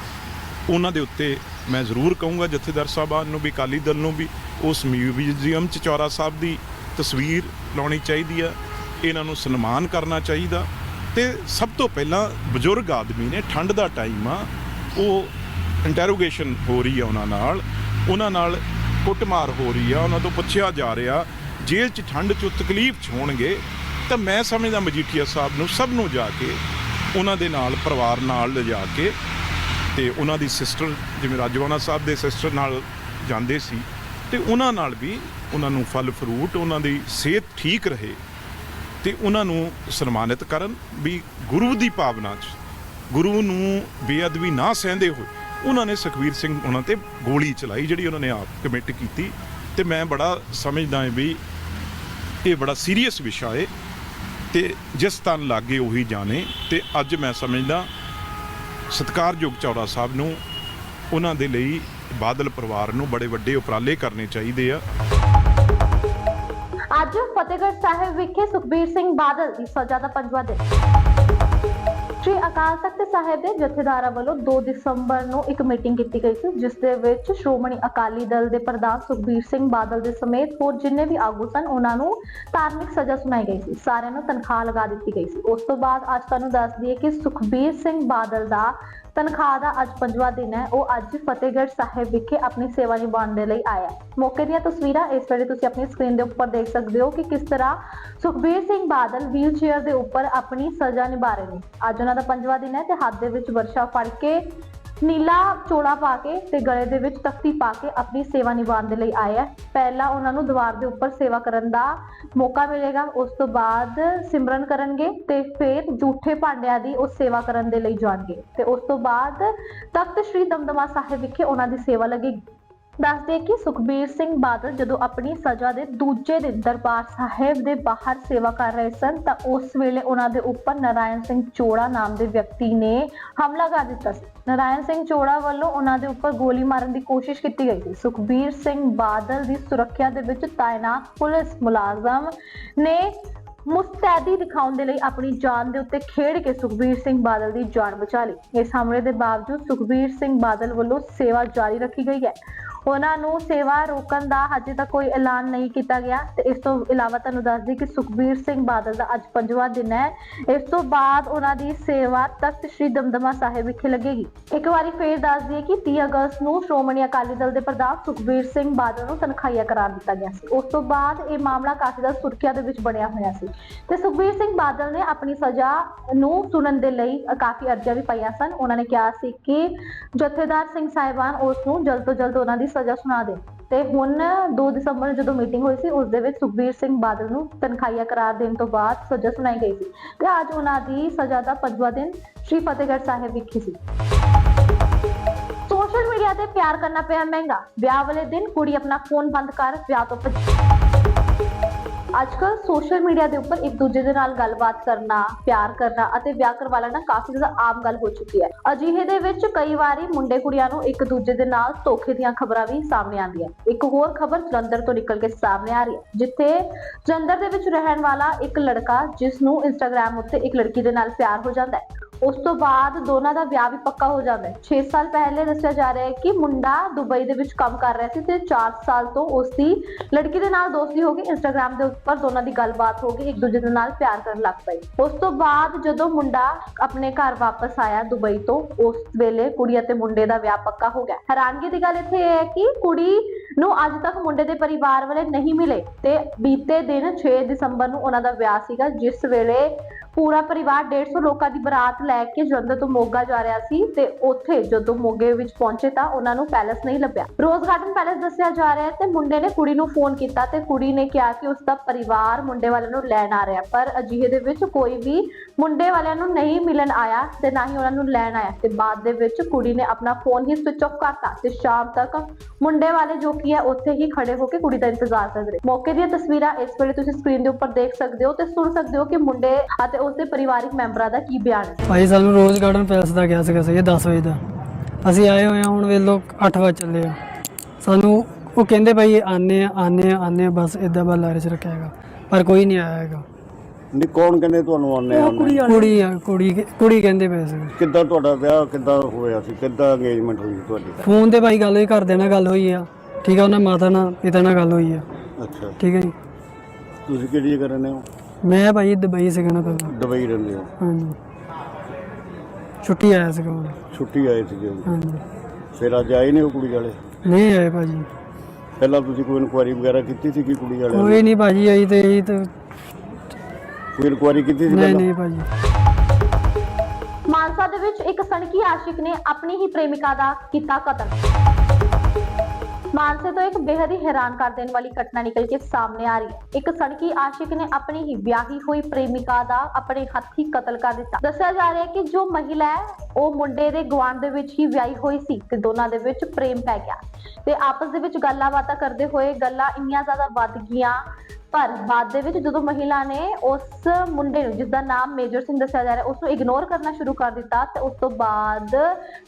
ਉਹਨਾਂ ਦੇ ਉੱਤੇ ਮੈਂ ਜ਼ਰੂਰ ਕਹੂੰਗਾ ਜਥੇਦਾਰ ਸਾਹਿਬਾਨ ਨੂੰ ਵੀ, ਅਕਾਲੀ ਦਲ ਨੂੰ ਵੀ, ਉਸ ਮਿਊਜ਼ੀਅਮ 'ਚ ਚੌਰਾ ਸਾਹਿਬ ਦੀ ਤਸਵੀਰ ਲਾਉਣੀ ਚਾਹੀਦੀ ਆ। ਇਹਨਾਂ ਨੂੰ ਸਨਮਾਨ ਕਰਨਾ ਚਾਹੀਦਾ। ਤੇ ਸਭ ਤੋਂ ਪਹਿਲਾਂ ਬਜ਼ੁਰਗ ਆਦਮੀ ਨੇ ਠੰਡ ਦਾ ਟਾਈਮ ਆ, ਉਹ ਇੰਟਰੋਗੇਸ਼ਨ ਹੋ ਰਹੀ ਆ ਉਹਨਾਂ ਨਾਲ। ਉਹਨਾਂ ਨਾਲ ਕੁੱਟਮਾਰ ਹੋ ਰਹੀ ਆ, ਉਹਨਾਂ ਤੋਂ ਪੁੱਛਿਆ ਜਾ ਰਿਹਾ, ਜੇਲ੍ਹ 'ਚ ਠੰਡ 'ਚ ਤਕਲੀਫ 'ਚ ਹੋਣਗੇ, ਤਾਂ ਮੈਂ ਸਮਝਦਾ ਮਜੀਠੀਆ ਸਾਹਿਬ ਨੂੰ ਸਭ ਨੂੰ ਜਾ ਕੇ, ਉਹਨਾਂ ਦੇ ਨਾਲ ਪਰਿਵਾਰ ਨਾਲ ਲਿਜਾ ਕੇ ਤੇ ਉਹਨਾਂ ਦੀ ਸਿਸਟਰ ਜਿਵੇਂ ਰਾਜਵਾਨਾ ਸਾਹਿਬ ਦੇ ਸਿਸਟਰ ਨਾਲ ਜਾਂਦੇ ਸੀ, ਤੇ ਉਹਨਾਂ ਨਾਲ ਵੀ ਉਹਨਾਂ ਨੂੰ ਫਲ ਫਰੂਟ ਉਹਨਾਂ ਦੀ ਸਿਹਤ ਠੀਕ ਰਹੇ ਤੇ ਉਹਨਾਂ ਨੂੰ ਸਨਮਾਨਿਤ ਕਰਨ ਵੀ ਗੁਰੂ ਦੀ ਭਾਵਨਾ 'ਚ, ਗੁਰੂ ਨੂੰ ਬੇਅਦਬੀ ਨਾ ਸਹਿੰਦੇ ਹੋਏ ਉਹਨਾਂ ਨੇ ਸੁਖਵੀਰ ਸਿੰਘ ਉਹਨਾਂ ਤੇ ਗੋਲੀ ਚਲਾਈ, ਜਿਹੜੀ ਉਹਨਾਂ ਨੇ ਆਪ ਕਮਿਟ ਕੀਤੀ ਤੇ ਮੈਂ ਬੜਾ ਸਮਝਦਾ ਹਾਂ ਵੀ ਇਹ ਬੜਾ ਸੀਰੀਅਸ ਵਿਸ਼ਾ ਹੈ ਤੇ ਜਿਸ ਤਨ ਲਾਗੇ ਉਹੀ ਜਾਣੇ ਤੇ ਅੱਜ ਮੈਂ ਸਮਝਦਾ ਸਤਿਕਾਰਯੋਗ ਚੌੜਾ ਸਾਹਿਬ ਨੂੰ, ਉਹਨਾਂ ਦੇ ਲਈ ਬਾਦਲ ਪਰਿਵਾਰ ਨੂੰ ਬੜੇ ਵੱਡੇ ਉਪਰਾਲੇ ਕਰਨੇ ਚਾਹੀਦੇ ਆ। ਅੱਜ ਫਤਿਹਗੜ੍ਹ ਸਾਹਿਬ ਵਿਖੇ ਸੁਖਬੀਰ ਸਿੰਘ ਬਾਦਲ ਦੀ ਸਜ਼ਾ ਦਾ ਪੰਜਵਾਂ ਦਿਨ। ਸ਼੍ਰੀ ਅਕਾਲ ਤਖਤ ਸਾਹਿਬ ਦੇ ਜਥੇਦਾਰਾਂ ਵੱਲੋਂ 2 ਦਸੰਬਰ ਨੂੰ ਇੱਕ ਮੀਟਿੰਗ ਕੀਤੀ ਗਈ ਸੀ, ਜਿਸ ਦੇ ਵਿੱਚ ਸ਼੍ਰੋਮਣੀ ਅਕਾਲੀ ਦਲ ਦੇ ਪ੍ਰਧਾਨ ਸੁਖਬੀਰ ਸਿੰਘ ਬਾਦਲ ਦੇ ਸਮੇਤ ਹੋਰ ਜਿੰਨੇ ਵੀ ਆਗੂ ਸਨ, ਉਹਨਾਂ ਨੂੰ ਧਾਰਮਿਕ ਸਜ਼ਾ ਸੁਣਾਈ ਗਈ ਸੀ। ਸਾਰਿਆਂ ਨੂੰ ਤਨਖਾਹ ਲਗਾ ਦਿੱਤੀ ਗਈ ਸੀ। ਉਸ ਤੋਂ ਬਾਅਦ ਅੱਜ ਤੁਹਾਨੂੰ ਦੱਸ ਦਈਏ ਕਿ ਸੁਖਬੀਰ ਸਿੰਘ ਬਾਦਲ ਦਾ ਤਨਖਾਹ ਦਾ ਅੱਜ ਪੰਜਵਾਂ ਦਿਨ ਹੈ। ਉਹ ਅੱਜ ਫਤਿਹਗੜ੍ਹ ਸਾਹਿਬ ਵਿਖੇ ਆਪਣੀ ਸੇਵਾ ਨਿਭਾਉਣ ਦੇ ਲਈ ਆਇਆ ਮੌਕੇ ਦੀਆਂ ਤਸਵੀਰਾਂ ਇਸ ਵੇਲੇ ਤੁਸੀਂ ਆਪਣੀ ਸਕਰੀਨ ਦੇ ਉੱਪਰ ਦੇਖ ਸਕਦੇ ਹੋ ਕਿ ਕਿਸ ਤਰ੍ਹਾਂ ਸੁਖਬੀਰ ਸਿੰਘ ਬਾਦਲ ਵੀਲ ਚੇਅਰ ਦੇ ਉੱਪਰ ਆਪਣੀ ਸਜ਼ਾ ਨਿਭਾ ਰਹੇ ਨੇ। ਅੱਜ ਉਹਨਾਂ ਦਾ ਪੰਜਵਾਂ ਦਿਨ ਹੈ ਤੇ ਹੱਥ ਦੇ ਵਿੱਚ ਵਰਸ਼ਾ ਫੜ ਕੇ ਨੀਲਾ ਚੋਲਾ ਪਾ ਕੇ ਤੇ ਗਲੇ ਦੇ ਵਿੱਚ ਤਖਤੀ ਪਾ ਕੇ ਆਪਣੀ ਸੇਵਾ ਨਿਭਾਉਣ ਦੇ ਲਈ ਆਏ ਹੈ। ਪਹਿਲਾਂ ਉਹਨਾਂ ਨੂੰ ਦੀਵਾਰ ਦੇ ਉੱਪਰ ਸੇਵਾ ਕਰਨ ਦਾ ਮੌਕਾ ਮਿਲੇਗਾ। ਉਸ ਤੋਂ ਬਾਅਦ ਸਿਮਰਨ ਕਰਨਗੇ ਤੇ ਫਿਰ ਝੂਠੇ ਭਾਂਡਿਆਂ ਦੀ ਉਹ ਸੇਵਾ ਕਰਨ ਦੇ ਲਈ ਜਾਣਗੇ। ਤੇ ਉਸ ਤੋਂ ਬਾਅਦ ਤਖਤ ਸ੍ਰੀ ਦਮਦਮਾ ਸਾਹਿਬ ਵਿਖੇ ਉਹਨਾਂ ਦੀ ਸੇਵਾ ਲੱਗੇਗੀ। ਦੱਸਦੇ ਕਿ ਸੁਖਬੀਰ ਸਿੰਘ ਬਾਦਲ ਜਦੋਂ ਆਪਣੀ ਸਜ਼ਾ ਦੇ ਦੂਜੇ ਦਿਨ ਦਰਬਾਰ ਸਾਹਿਬ ਦੇ ਬਾਹਰ ਸੇਵਾ ਕਰ ਰਹੇ ਸਨ ਤਾਂ ਉਸ ਵੇਲੇ ਉਹਨਾਂ ਦੇ ਉੱਪਰ ਨਰਾਇਣ ਸਿੰਘ ਚੋੜਾ ਨਾਮ ਦੇ ਵਿਅਕਤੀ ਨੇ ਹਮਲਾ ਕਰ ਦਿੱਤਾ ਸੀ। ਨਰਾਇਣ ਸਿੰਘ ਚੋੜਾ ਵੱਲੋਂ ਉਹਨਾਂ ਦੇ ਉੱਪਰ ਗੋਲੀ ਮਾਰਨ ਦੀ ਕੋਸ਼ਿਸ਼ ਕੀਤੀ ਗਈ ਸੀ। ਸੁਖਬੀਰ ਸਿੰਘ ਬਾਦਲ ਦੀ ਸੁਰੱਖਿਆ ਦੇ ਵਿੱਚ ਤਾਇਨਾਤ ਪੁਲਿਸ ਮੁਲਾਜ਼ਮ ਨੇ ਮੁਸਤੈਦੀ ਦਿਖਾਉਣ ਦੇ ਲਈ ਆਪਣੀ ਜਾਨ ਦੇ ਉੱਤੇ ਖੇਡ ਕੇ ਸੁਖਬੀਰ ਸਿੰਘ ਬਾਦਲ ਦੀ ਜਾਨ ਬਚਾ ਲਈ। ਇਸ ਹਮਲੇ ਦੇ ਬਾਵਜੂਦ ਸੁਖਬੀਰ ਸਿੰਘ ਬਾਦਲ ਵੱਲੋਂ ਸੇਵਾ ਜਾਰੀ ਰੱਖੀ ਗਈ ਹੈ। ਉਹਨਾਂ ਨੂੰ ਸੇਵਾ ਰੋਕਣ ਦਾ ਹਜੇ ਤੱਕ ਕੋਈ ਐਲਾਨ ਨਹੀਂ ਕੀਤਾ ਗਿਆ ਤੇ ਇਸ ਤੋਂ ਇਲਾਵਾ ਤੁਹਾਨੂੰ ਦੱਸ ਦਈਏ ਕਿ ਸੁਖਬੀਰ ਸਿੰਘ ਬਾਦਲ ਦਾ ਅੱਜ ਪੰਜਵਾਂ ਦਿਨ ਹੈ। ਇਸ ਤੋਂ ਬਾਅਦ ਉਹਨਾਂ ਦੀ ਸੇਵਾ ਤਖਤ ਸ੍ਰੀ ਦਮਦਮਾ ਸਾਹਿਬ ਵਿਖੇ ਲੱਗੇਗੀ। ਇੱਕ ਵਾਰੀ ਫੇਰ ਦੱਸ ਦਈਏ ਕਿ 30 ਅਗਸਤ ਨੂੰ ਸ਼੍ਰੋਮਣੀ ਅਕਾਲੀ ਦਲ ਦੇ ਪ੍ਰਧਾਨ ਸੁਖਬੀਰ ਸਿੰਘ ਬਾਦਲ ਨੂੰ ਤਨਖਾਹੀਆ ਕਰਾਰ ਦਿੱਤਾ ਗਿਆ ਸੀ। ਉਸ ਤੋਂ ਬਾਅਦ ਇਹ ਮਾਮਲਾ ਕਾਫੀ ਜ਼ਿਆਦਾ ਸੁਰਖੀਆਂ ਦੇ ਵਿੱਚ ਬਣਿਆ ਹੋਇਆ ਸੀ। ਤੇ ਸੁਖਬੀਰ ਸਿੰਘ ਬਾਦਲ ਨੇ ਆਪਣੀ ਸਜ਼ਾ ਨੂੰ ਸੁਣਨ ਦੇ ਲਈ ਕਾਫੀ ਅਰਜ਼ੀਆਂ ਵੀ ਪਾਈਆਂ ਸਨ। ਉਹਨਾਂ ਨੇ ਕਿਹਾ ਸੀ ਕਿ ਜਥੇਦਾਰ ਸਿੰਘ ਸਾਹਿਬਾਨ ਉਸ ਨੂੰ ਜਲਦ ਤੋਂ ਜਲਦ ਉਹਨਾਂ ਦੀ ਸਜ਼ਾ ਸੁਣਾ ਦੇ। ਤੇ ਹੁਣ 2 ਦਸੰਬਰ ਨੂੰ ਜਦੋਂ ਮੀਟਿੰਗ ਹੋਈ ਸੀ, ਉਸ ਦੇ ਵਿੱਚ ਸੁਖਬੀਰ ਸਿੰਘ ਬਾਦਲ ਨੂੰ ਤਨਖਾਹੀਆ ਕਰਾਰ ਦੇਣ ਤੋਂ ਬਾਅਦ ਸਜ਼ਾ ਸੁਣਾਈ ਗਈ ਸੀ। ਤੇ ਅੱਜ ਉਹਨਾਂ ਦੀ ਸਜ਼ਾ ਦਾ ਪੰਜਵਾਂ ਦਿਨ ਸ਼੍ਰੀ ਫਤਿਹਗੜ੍ਹ ਸਾਹਿਬ ਵਿਖੇ ਸੀ। ਸੋਸ਼ਲ ਮੀਡੀਆ ਤੇ ਪਿਆਰ ਕਰਨਾ ਪਿਆ ਮਹਿੰਗਾ। ਵਿਆਹ ਵਾਲੇ ਦਿਨ ਕੁੜੀ ਆਪਣਾ ਫੋਨ ਬੰਦ ਕਰ ਵਿਆਹ ਤੋਂ ਭੱਜੀ। ਅੱਜ ਅੱਜਕੱਲ ਸੋਸ਼ਲ ਮੀਡੀਆ ਦੇ ਉੱਪਰ ਇੱਕ ਦੂਜੇ ਦੇ ਨਾਲ ਗੱਲਬਾਤ ਕਰਨਾ, ਪਿਆਰ ਕਰਨਾ ਅਤੇ ਵਿਆਹ ਕਰਵਾ ਲੈਣਾ ਕਾਫੀ ਜ਼ਿਆਦਾ ਆਮ ਗੱਲ ਹੋ ਚੁੱਕੀ ਹੈ। ਅਜਿਹੇ ਦੇ ਵਿੱਚ ਕਈ ਵਾਰੀ ਮੁੰਡੇ ਕੁੜੀਆਂ ਨੂੰ ਇੱਕ ਦੂਜੇ ਦੇ ਨਾਲ ਧੋਖੇ ਦੀਆਂ ਖਬਰਾਂ ਵੀ ਸਾਹਮਣੇ ਆਉਂਦੀਆਂ। ਇੱਕ ਹੋਰ ਖਬਰ ਜਲੰਧਰ ਤੋਂ ਨਿਕਲ ਕੇ ਸਾਹਮਣੇ ਆ ਰਹੀ ਹੈ, ਜਿੱਥੇ ਜਲੰਧਰ ਦੇ ਵਿੱਚ ਰਹਿਣ ਵਾਲਾ ਇੱਕ ਲੜਕਾ, ਜਿਸ ਨੂੰ ਇੰਸਟਾਗ੍ਰam ਉੱਤੇ ਇੱਕ ਲੜਕੀ ਦੇ ਨਾਲ ਪਿਆਰ ਹੋ ਜਾਂਦਾ ਹੈ। ਉਸ ਤੋਂ ਬਾਅਦ ਦੋਨਾਂ ਦਾ ਵਿਆਹ ਵੀ ਪੱਕਾ ਹੋ ਜਾਂਦਾ ਹੈ। 6 ਸਾਲ ਪਹਿਲੇ ਦੱਸਿਆ ਜਾ ਰਿਹਾ ਹੈ ਕਿ ਮੁੰਡਾ ਦੁਬਈ ਦੇ ਵਿੱਚ ਕੰਮ ਕਰ ਰਿਹਾ ਸੀ ਤੇ 4 ਸਾਲ ਤੋਂ ਉਸ ਦੀ ਲੜਕੀ ਦੇ ਨਾਲ ਦੋਸਤੀ ਹੋ ਗਈ। ਇੰਸਟਾਗ੍ਰam ਦੇ ਉੱਪਰ ਦੋਨਾਂ ਦੀ ਗੱਲਬਾਤ ਹੋ ਗਈ, ਇੱਕ ਦੂਜੇ ਦੇ ਨਾਲ ਪਿਆਰ ਕਰਨ ਲੱਗ ਪਏ। ਉਸ ਤੋਂ ਬਾਅਦ ਜਦੋਂ ਮੁੰਡਾ ਆਪਣੇ ਘਰ ਵਾਪਸ ਆਇਆ ਦੁਬਈ ਤੋਂ, ਉਸ ਵੇਲੇ ਕੁੜੀ ਅਤੇ ਮੁੰਡੇ ਦਾ ਵਿਆਹ ਪੱਕਾ ਹੋ ਗਿਆ। ਹੈਰਾਨਗੀ ਦੀ ਗੱਲ ਇੱਥੇ ਇਹ ਹੈ ਕਿ ਕੁੜੀ ਨੂੰ ਅੱਜ ਤੱਕ ਮੁੰਡੇ ਦੇ ਪਰਿਵਾਰ ਵਾਲੇ ਨਹੀਂ ਮਿਲੇ ਤੇ ਬੀਤੇ ਦਿਨ 6 ਦਸੰਬਰ ਨੂੰ ਉਹਨਾਂ ਦਾ ਵਿਆਹ ਸੀਗਾ, ਜਿਸ ਵੇਲੇ ਪੂਰਾ ਪਰਿਵਾਰ 150 ਲੋਕਾਂ ਦੀ ਬਰਾਤ ਲੈ ਕੇ ਜਲੰਧਰ ਤੋਂ ਮੋਗਾ ਜਾ ਰਿਹਾ ਸੀ ਤੇ ਉੱਥੇ ਜਦੋਂ ਮੋਗੇ ਵਿੱਚ ਪਹੁੰਚੇ ਤਾਂ ਉਹਨਾਂ ਨੂੰ ਪੈਲਸ ਨਹੀਂ ਲੱਭਿਆ। ਰੋਜ਼ ਗਾਰਡਨ ਪੈਲਸ ਦੱਸਿਆ ਜਾ ਰਿਹਾ ਹੈ ਤੇ ਮੁੰਡੇ ਨੇ ਕੁੜੀ ਨੂੰ ਫੋਨ ਕੀਤਾ ਤੇ ਕੁੜੀ ਨੇ ਕਿਹਾ ਕਿ ਉਸ ਦਾ ਪਰਿਵਾਰ ਮੁੰਡੇ ਵਾਲਿਆਂ ਨੂੰ ਲੈਣ ਆ ਰਿਹਾ, ਪਰ ਅਜਿਹੇ ਦੇ ਵਿੱਚ ਕੋਈ ਵੀ ਮੁੰਡੇ ਵਾਲਿਆਂ ਨੂੰ ਨਹੀਂ ਮਿਲਣ ਆਇਆ ਤੇ ਨਾ ਹੀ ਉਹਨਾਂ ਨੂੰ ਲੈਣ ਆਇਆ। ਤੇ ਬਾਅਦ ਦੇ ਵਿੱਚ ਕੁੜੀ ਨੇ ਆਪਣਾ ਫੋਨ ਹੀ ਸਵਿਚ ਆਫ ਕਰਤਾ ਤੇ ਸ਼ਾਮ ਤੱਕ ਮੁੰਡੇ ਵਾਲੇ ਜੋ ਕੀ ਹੈ ਉੱਥੇ ਹੀ ਖੜੇ ਹੋ ਕੇ ਕੁੜੀ ਦਾ ਇੰਤਜ਼ਾਰ ਕਰਦੇ ਰਹੇ। ਮੌਕੇ ਦੀਆਂ ਤਸਵੀਰਾਂ ਇਸ ਵੇਲੇ ਤੁਸੀਂ ਸਕਰੀਨ ਦੇ ਉੱਪਰ ਦੇਖ ਸਕਦੇ ਹੋ ਤੇ ਸੁਣ ਸਕਦੇ ਹੋ ਕਿ ਮੁੰਡੇ ਅਤੇ ਉਸਦੇ ਪਰਿਵਾਰਿਕ ਮੈਂਬਰਾਂ ਦਾ ਕੀ ਬਿਆਨ ਹੈ। ਭਾਈ ਸਾਨੂੰ ਰੋਜ਼ ਗਾਰਡਨ ਪੈਲਸ ਦਾ ਗਿਆ ਸੀਗਾ ਸਹੀ 10 ਵਜੇ ਦਾ। ਅਸੀਂ ਆਏ ਹੋਏ ਆ ਹੁਣ ਵੇਖ ਲਓ 8 ਵਜੇ ਚੱਲੇ ਆ। ਸਾਨੂੰ ਉਹ ਕਹਿੰਦੇ ਭਾਈ ਆਨੇ ਆ ਆਨੇ ਆ ਆਨੇ ਆ ਬਸ ਇਦਾਂ ਬਾ ਲਾਰੇ ਚ ਰੱਖਿਆ ਹੈਗਾ। ਪਰ ਕੋਈ ਨਹੀਂ ਆਇਆ ਹੈਗਾ। ਨਹੀਂ ਕੌਣ ਕਹਿੰਦੇ ਤੁਹਾਨੂੰ ਆਨੇ ਆ ਕੁੜੀ ਆ ਕੁੜੀ ਕੁੜੀ ਕਹਿੰਦੇ ਪਏ ਸੀ ਕਿੱਦਾਂ ਤੁਹਾਡਾ ਵਿਆਹ ਕਿੱਦਾਂ ਹੋਇਆ ਸੀ? ਕਿੱਦਾਂ ਅੰਗੇਜਮੈਂਟ ਹੋਈ ਤੁਹਾਡੀ? ਫੋਨ ਤੇ ਭਾਈ ਗੱਲ ਹੋਈ ਘਰਦਿਆਂ ਨਾਲ ਗੱਲ ਹੋਈ ਆ। ਠੀਕ ਆ ਉਹਨਾਂ ਮਾਤਾ ਨਾਲ ਪਿਤਾ ਨਾਲ ਗੱਲ ਹੋਈ ਆ। ਅੱਛਾ। ਠੀਕ ਹੈ ਜੀ। ਤੁਸੀਂ ਕਿਹੜੀ ਜਗ੍ਹਾ ਰਹਿੰਦੇ ਹੋ? ਮੈਂ ਭਾਈ ਦੁਬਈ ਨਾ ਪਹਿਲਾਂ। ਦੁਬਈ ਰਹਿੰਦੇ ਹੋ? ਹਾਂਜੀ। ਛੁੱਟੀ ਆਇਆ ਸੀਗਾ ਹੁਣ। ਛੁੱਟੀ ਆਏ ਸੀਗੇ ਹਾਂਜੀ। ਫਿਰ ਅੱਜ ਆਏ ਨੇ ਉਹ ਕੁੜੀ ਵਾਲੇ? ਨਹੀਂ ਆਏ ਭਾਜੀ। ਪਹਿਲਾਂ ਤੁਸੀਂ ਕੋਈ ਇਨਕੁਆਇਰੀ ਵਗੈਰਾ ਕੀਤੀ ਸੀ ਕਿ ਕੁੜੀ ਵਾਲੇ ਕੋਈ ਨਹੀਂ ਭਾਜੀ ਆਈ ਤੇ ਇਹੀ ਤੇ ਕੋਈ ਇਨਕੁਆਇਰੀ ਕੀਤੀ ਸੀ ਨਹੀਂ ਪਹਿਲਾਂ? ਨਹੀਂ ਭਾਜੀ। ਮਾਨਸਾ ਦੇ ਵਿੱਚ ਇੱਕ ਸੜਕੀ ਆਸ਼ਿਕ ਨੇ ਆਪਣੀ ਹੀ ਪ੍ਰੇਮਿਕਾ ਦਾ ਕੀਤਾ ਕਤਲ। ਮਾਨਸੇ ਤੋਂ ਇੱਕ ਬੇਹੱਦ ਹੀ ਹੈਰਾਨ ਕਰ ਦੇਣ ਵਾਲੀ ਘਟਨਾ ਨਿਕਲ ਕੇ ਸਾਹਮਣੇ ਆ ਰਹੀ ਹੈ। ਇੱਕ ਸੜਕੀ ਆਸ਼ਿਕ ਨੇ ਆਪਣੀ ਹੀ ਵਿਆਹੀ ਹੋਈ ਪ੍ਰੇਮਿਕਾ ਦਾ ਆਪਣੇ ਹੱਥੀ ਕਤਲ ਕਰ ਦਿੱਤਾ। ਦੱਸਿਆ ਜਾ ਰਿਹਾ ਹੈ ਕਿ ਜੋ ਮਹਿਲਾ ਹੈ, ਉਹ ਮੁੰਡੇ ਦੇ ਗੁਆਂਢ ਦੇ ਵਿੱਚ ਹੀ ਵਿਆਹੀ ਹੋਈ ਸੀ ਤੇ ਦੋਨਾਂ ਦੇ ਵਿੱਚ ਪ੍ਰੇਮ ਪੈ ਗਿਆ। ਤੇ ਆਪਸ ਦੇ ਵਿੱਚ ਗੱਲਾਂ ਬਾਤਾਂ ਕਰਦੇ ਹੋਏ ਗੱਲਾਂ ਇੰਨੀਆਂ ਜ਼ਿਆਦਾ ਵੱਧ ਗਈਆਂ ਪਰ ਬਾਅਦ ਦੇ ਵਿੱਚ ਜਦੋਂ ਮਹਿਲਾ ਨੇ ਉਸ ਮੁੰਡੇ ਨੂੰ ਜਿਸ ਦਾ ਨਾਮ ਮੇਜਰ ਸਿੰਘ ਦੱਸਿਆ ਜਾ ਰਿਹਾ ਉਸ ਨੂੰ ਇਗਨੋਰ ਕਰਨਾ ਸ਼ੁਰੂ ਕਰ ਦਿੱਤਾ ਤੇ ਉਸ ਤੋਂ ਬਾਅਦ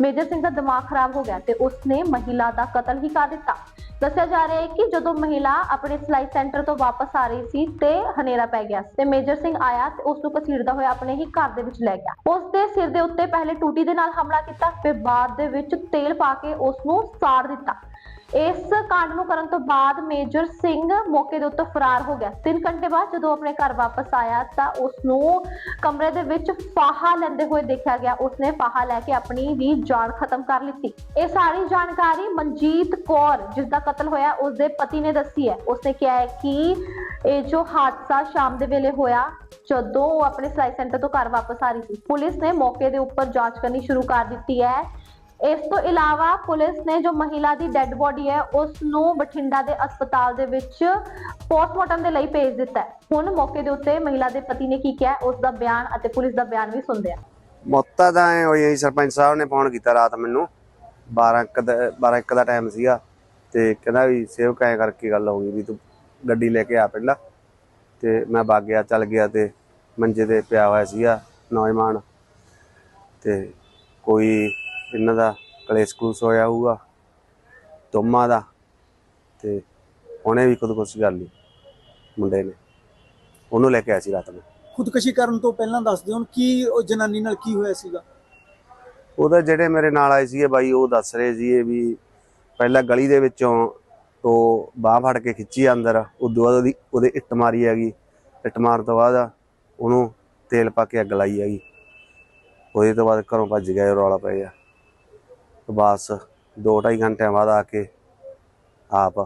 ਮੇਜਰ ਸਿੰਘ ਦਾ ਦਿਮਾਗ ਖਰਾਬ ਹੋ ਗਿਆ ਤੇ ਉਸਨੇ ਮਹਿਲਾ ਦਾ ਕਤਲ ਹੀ ਕਰ ਦਿੱਤਾ। ਦੱਸਿਆ ਜਾ ਰਿਹਾ ਹੈ ਕਿ ਜਦੋਂ ਮਹਿਲਾ ਆਪਣੇ ਸਿਲਾਈ ਸੈਂਟਰ ਤੋਂ ਵਾਪਸ ਆ ਰਹੀ ਸੀ ਤੇ ਹਨੇਰਾ ਪੈ ਗਿਆ ਤੇ ਮੇਜਰ ਸਿੰਘ ਆਇਆ ਤੇ ਉਸ ਨੂੰ ਘਸੀੜਦਾ ਹੋਇਆ ਆਪਣੇ ਹੀ ਘਰ ਦੇ ਵਿੱਚ ਲੈ ਗਿਆ। ਉਸ ਦੇ ਸਿਰ ਦੇ ਉੱਤੇ ਪਹਿਲੇ ਟੂਟੀ ਦੇ ਨਾਲ ਹਮਲਾ ਕੀਤਾ, ਫਿਰ ਬਾਅਦ ਦੇ ਵਿੱਚ ਤੇਲ ਪਾ ਕੇ ਉਸ ਨੂੰ ਸਾੜ ਦਿੱਤਾ। ਇਸ ਕਾਂਡ ਨੂੰ ਕਰਨ ਤੋਂ ਬਾਅਦ ਮੇਜਰ ਸਿੰਘ ਮੌਕੇ ਦੇ ਉੱਤੇ ਫਰਾਰ ਹੋ ਗਿਆ। 3 ਘੰਟੇ ਬਾਅਦ ਜਦੋਂ ਆਪਣੇ ਘਰ ਵਾਪਸ ਆਇਆ ਤਾਂ ਉਸ ਨੂੰ ਕਮਰੇ ਦੇ ਵਿੱਚ ਫਾਹਾ ਲੈਂਦੇ ਹੋਏ ਦੇਖਿਆ ਗਿਆ। ਉਸਨੇ ਫਾਹਾ ਲੈ ਕੇ ਆਪਣੀ ਵੀ ਜਾਨ ਖਤਮ ਕਰ ਲਿੱਤੀ। ਇਹ ਸਾਰੀ ਜਾਣਕਾਰੀ ਮਨਜੀਤ ਕੌਰ, ਜਿਸ ਦਾ ਕਤਲ ਹੋਇਆ, ਉਸਦੇ ਪਤੀ ਨੇ ਦੱਸੀ ਹੈ। ਉਸਨੇ ਕਿਹਾ ਹੈ ਕਿ ਇਹ ਜੋ ਹਾਦਸਾ ਸ਼ਾਮ ਦੇ ਵੇਲੇ ਹੋਇਆ, ਜਦੋਂ ਉਹ ਆਪਣੇ ਸਿਲਾਈ ਸੈਂਟਰ ਤੋਂ ਘਰ ਵਾਪਸ ਆ ਰਹੀ ਸੀ। ਪੁਲਿਸ ਨੇ ਮੌਕੇ ਦੇ ਉੱਪਰ ਜਾਂਚ ਕਰਨੀ ਸ਼ੁਰੂ ਕਰ ਦਿੱਤੀ ਹੈ। ਇਸ ਤੋਂ ਇਲਾਵਾ ਪੁਲਿਸ ਨੇ ਜੋ ਮਹਿਲਾ ਦੀ ਡੈੱਡ ਬੋਡੀ ਹੈ ਉਸ ਨੂੰ ਬਠਿੰਡਾ ਦੇ ਹਸਪਤਾਲ ਦੇ ਵਿੱਚ ਪੋਸਟਮਾਰਟਮ ਦੇ ਲਈ ਭੇਜ ਦਿੱਤਾ ਹੈ। ਹੁਣ ਮੌਕੇ ਦੇ ਉੱਤੇ ਮਹਿਲਾ ਦੇ ਪਤੀ ਨੇ ਕੀ ਕਿਹਾ ਉਸ ਦਾ ਬਿਆਨ ਅਤੇ ਪੁਲਿਸ ਦਾ ਬਿਆਨ ਵੀ ਸੁਣਦੇ ਆ ਮੌਤਾ ਤਾਂ ਐ ਹੋਈ ਸਰਪੰਚ ਸਾਹਿਬ ਨੇ ਫੋਨ ਕੀਤਾ ਰਾਤ ਮੈਨੂੰ। 12 12 ਇੱਕ ਦਾ ਟਾਈਮ ਸੀਗਾ ਤੇ ਕਹਿੰਦਾ ਵੀ ਸੇਵਕ ਐ ਕਰਕੇ ਗੱਲ ਹੋ ਗਈ ਵੀ ਤੂੰ ਗੱਡੀ ਲੈ ਕੇ ਆ ਪਹਿਲਾਂ। ਤੇ ਮੈਂ ਵਗ ਗਿਆ, ਚੱਲ ਗਿਆ ਤੇ ਮੰਜੇ ਤੇ ਪਿਆ ਹੋਇਆ ਸੀਗਾ, ਨੌਜਵਾਨ। ਤੇ ਕੋਈ ਇਹਨਾਂ ਦਾ ਕਲੇਸ਼ ਕਲੂਸ਼ ਹੋਇਆ ਹੋਊਗਾ ਦੋਮਾਂ ਦਾ ਤੇ ਉਹਨੇ ਵੀ ਖੁਦਕੁਸ਼ੀ ਕਰ ਲਈ ਮੁੰਡੇ ਨੇ ਉਹਨੂੰ ਲੈ ਕੇ ਆਇਆ ਸੀ ਰਾਤ ਨੂੰ। ਖੁਦਕੁਸ਼ੀ ਕਰਨ ਤੋਂ ਪਹਿਲਾਂ ਦੱਸ ਦਿਓ ਕੀ ਉਹ ਜਨਾਨੀ ਨਾਲ ਕੀ ਹੋਇਆ ਸੀਗਾ? ਉਹਦਾ ਜਿਹੜੇ ਮੇਰੇ ਨਾਲ ਆਏ ਸੀਗੇ ਬਾਈ ਉਹ ਦੱਸ ਰਹੇ ਸੀਗੇ ਵੀ ਪਹਿਲਾਂ ਗਲੀ ਦੇ ਵਿੱਚੋਂ ਉਹ ਬਾਹ ਫੜ ਕੇ ਖਿੱਚੀ ਅੰਦਰ ਉਦੋਂ ਬਾਅਦ ਉਹਦੀ ਉਹਦੇ ਇੱਟ ਮਾਰੀ ਹੈਗੀ ਇੱਟ ਮਾਰਨ ਤੋਂ ਬਾਅਦ ਉਹਨੂੰ ਤੇਲ ਪਾ ਕੇ ਅੱਗ ਲਾਈ ਹੈਗੀ। ਉਹਦੇ ਤੋਂ ਬਾਅਦ ਘਰੋਂ ਭੱਜ ਗਿਆ ਰੌਲਾ ਪੈ ਗਿਆ। ਤੇ ਬਸ 2.5 ਘੰਟਿਆਂ ਬਾਅਦ ਆ ਕੇ ਆਪ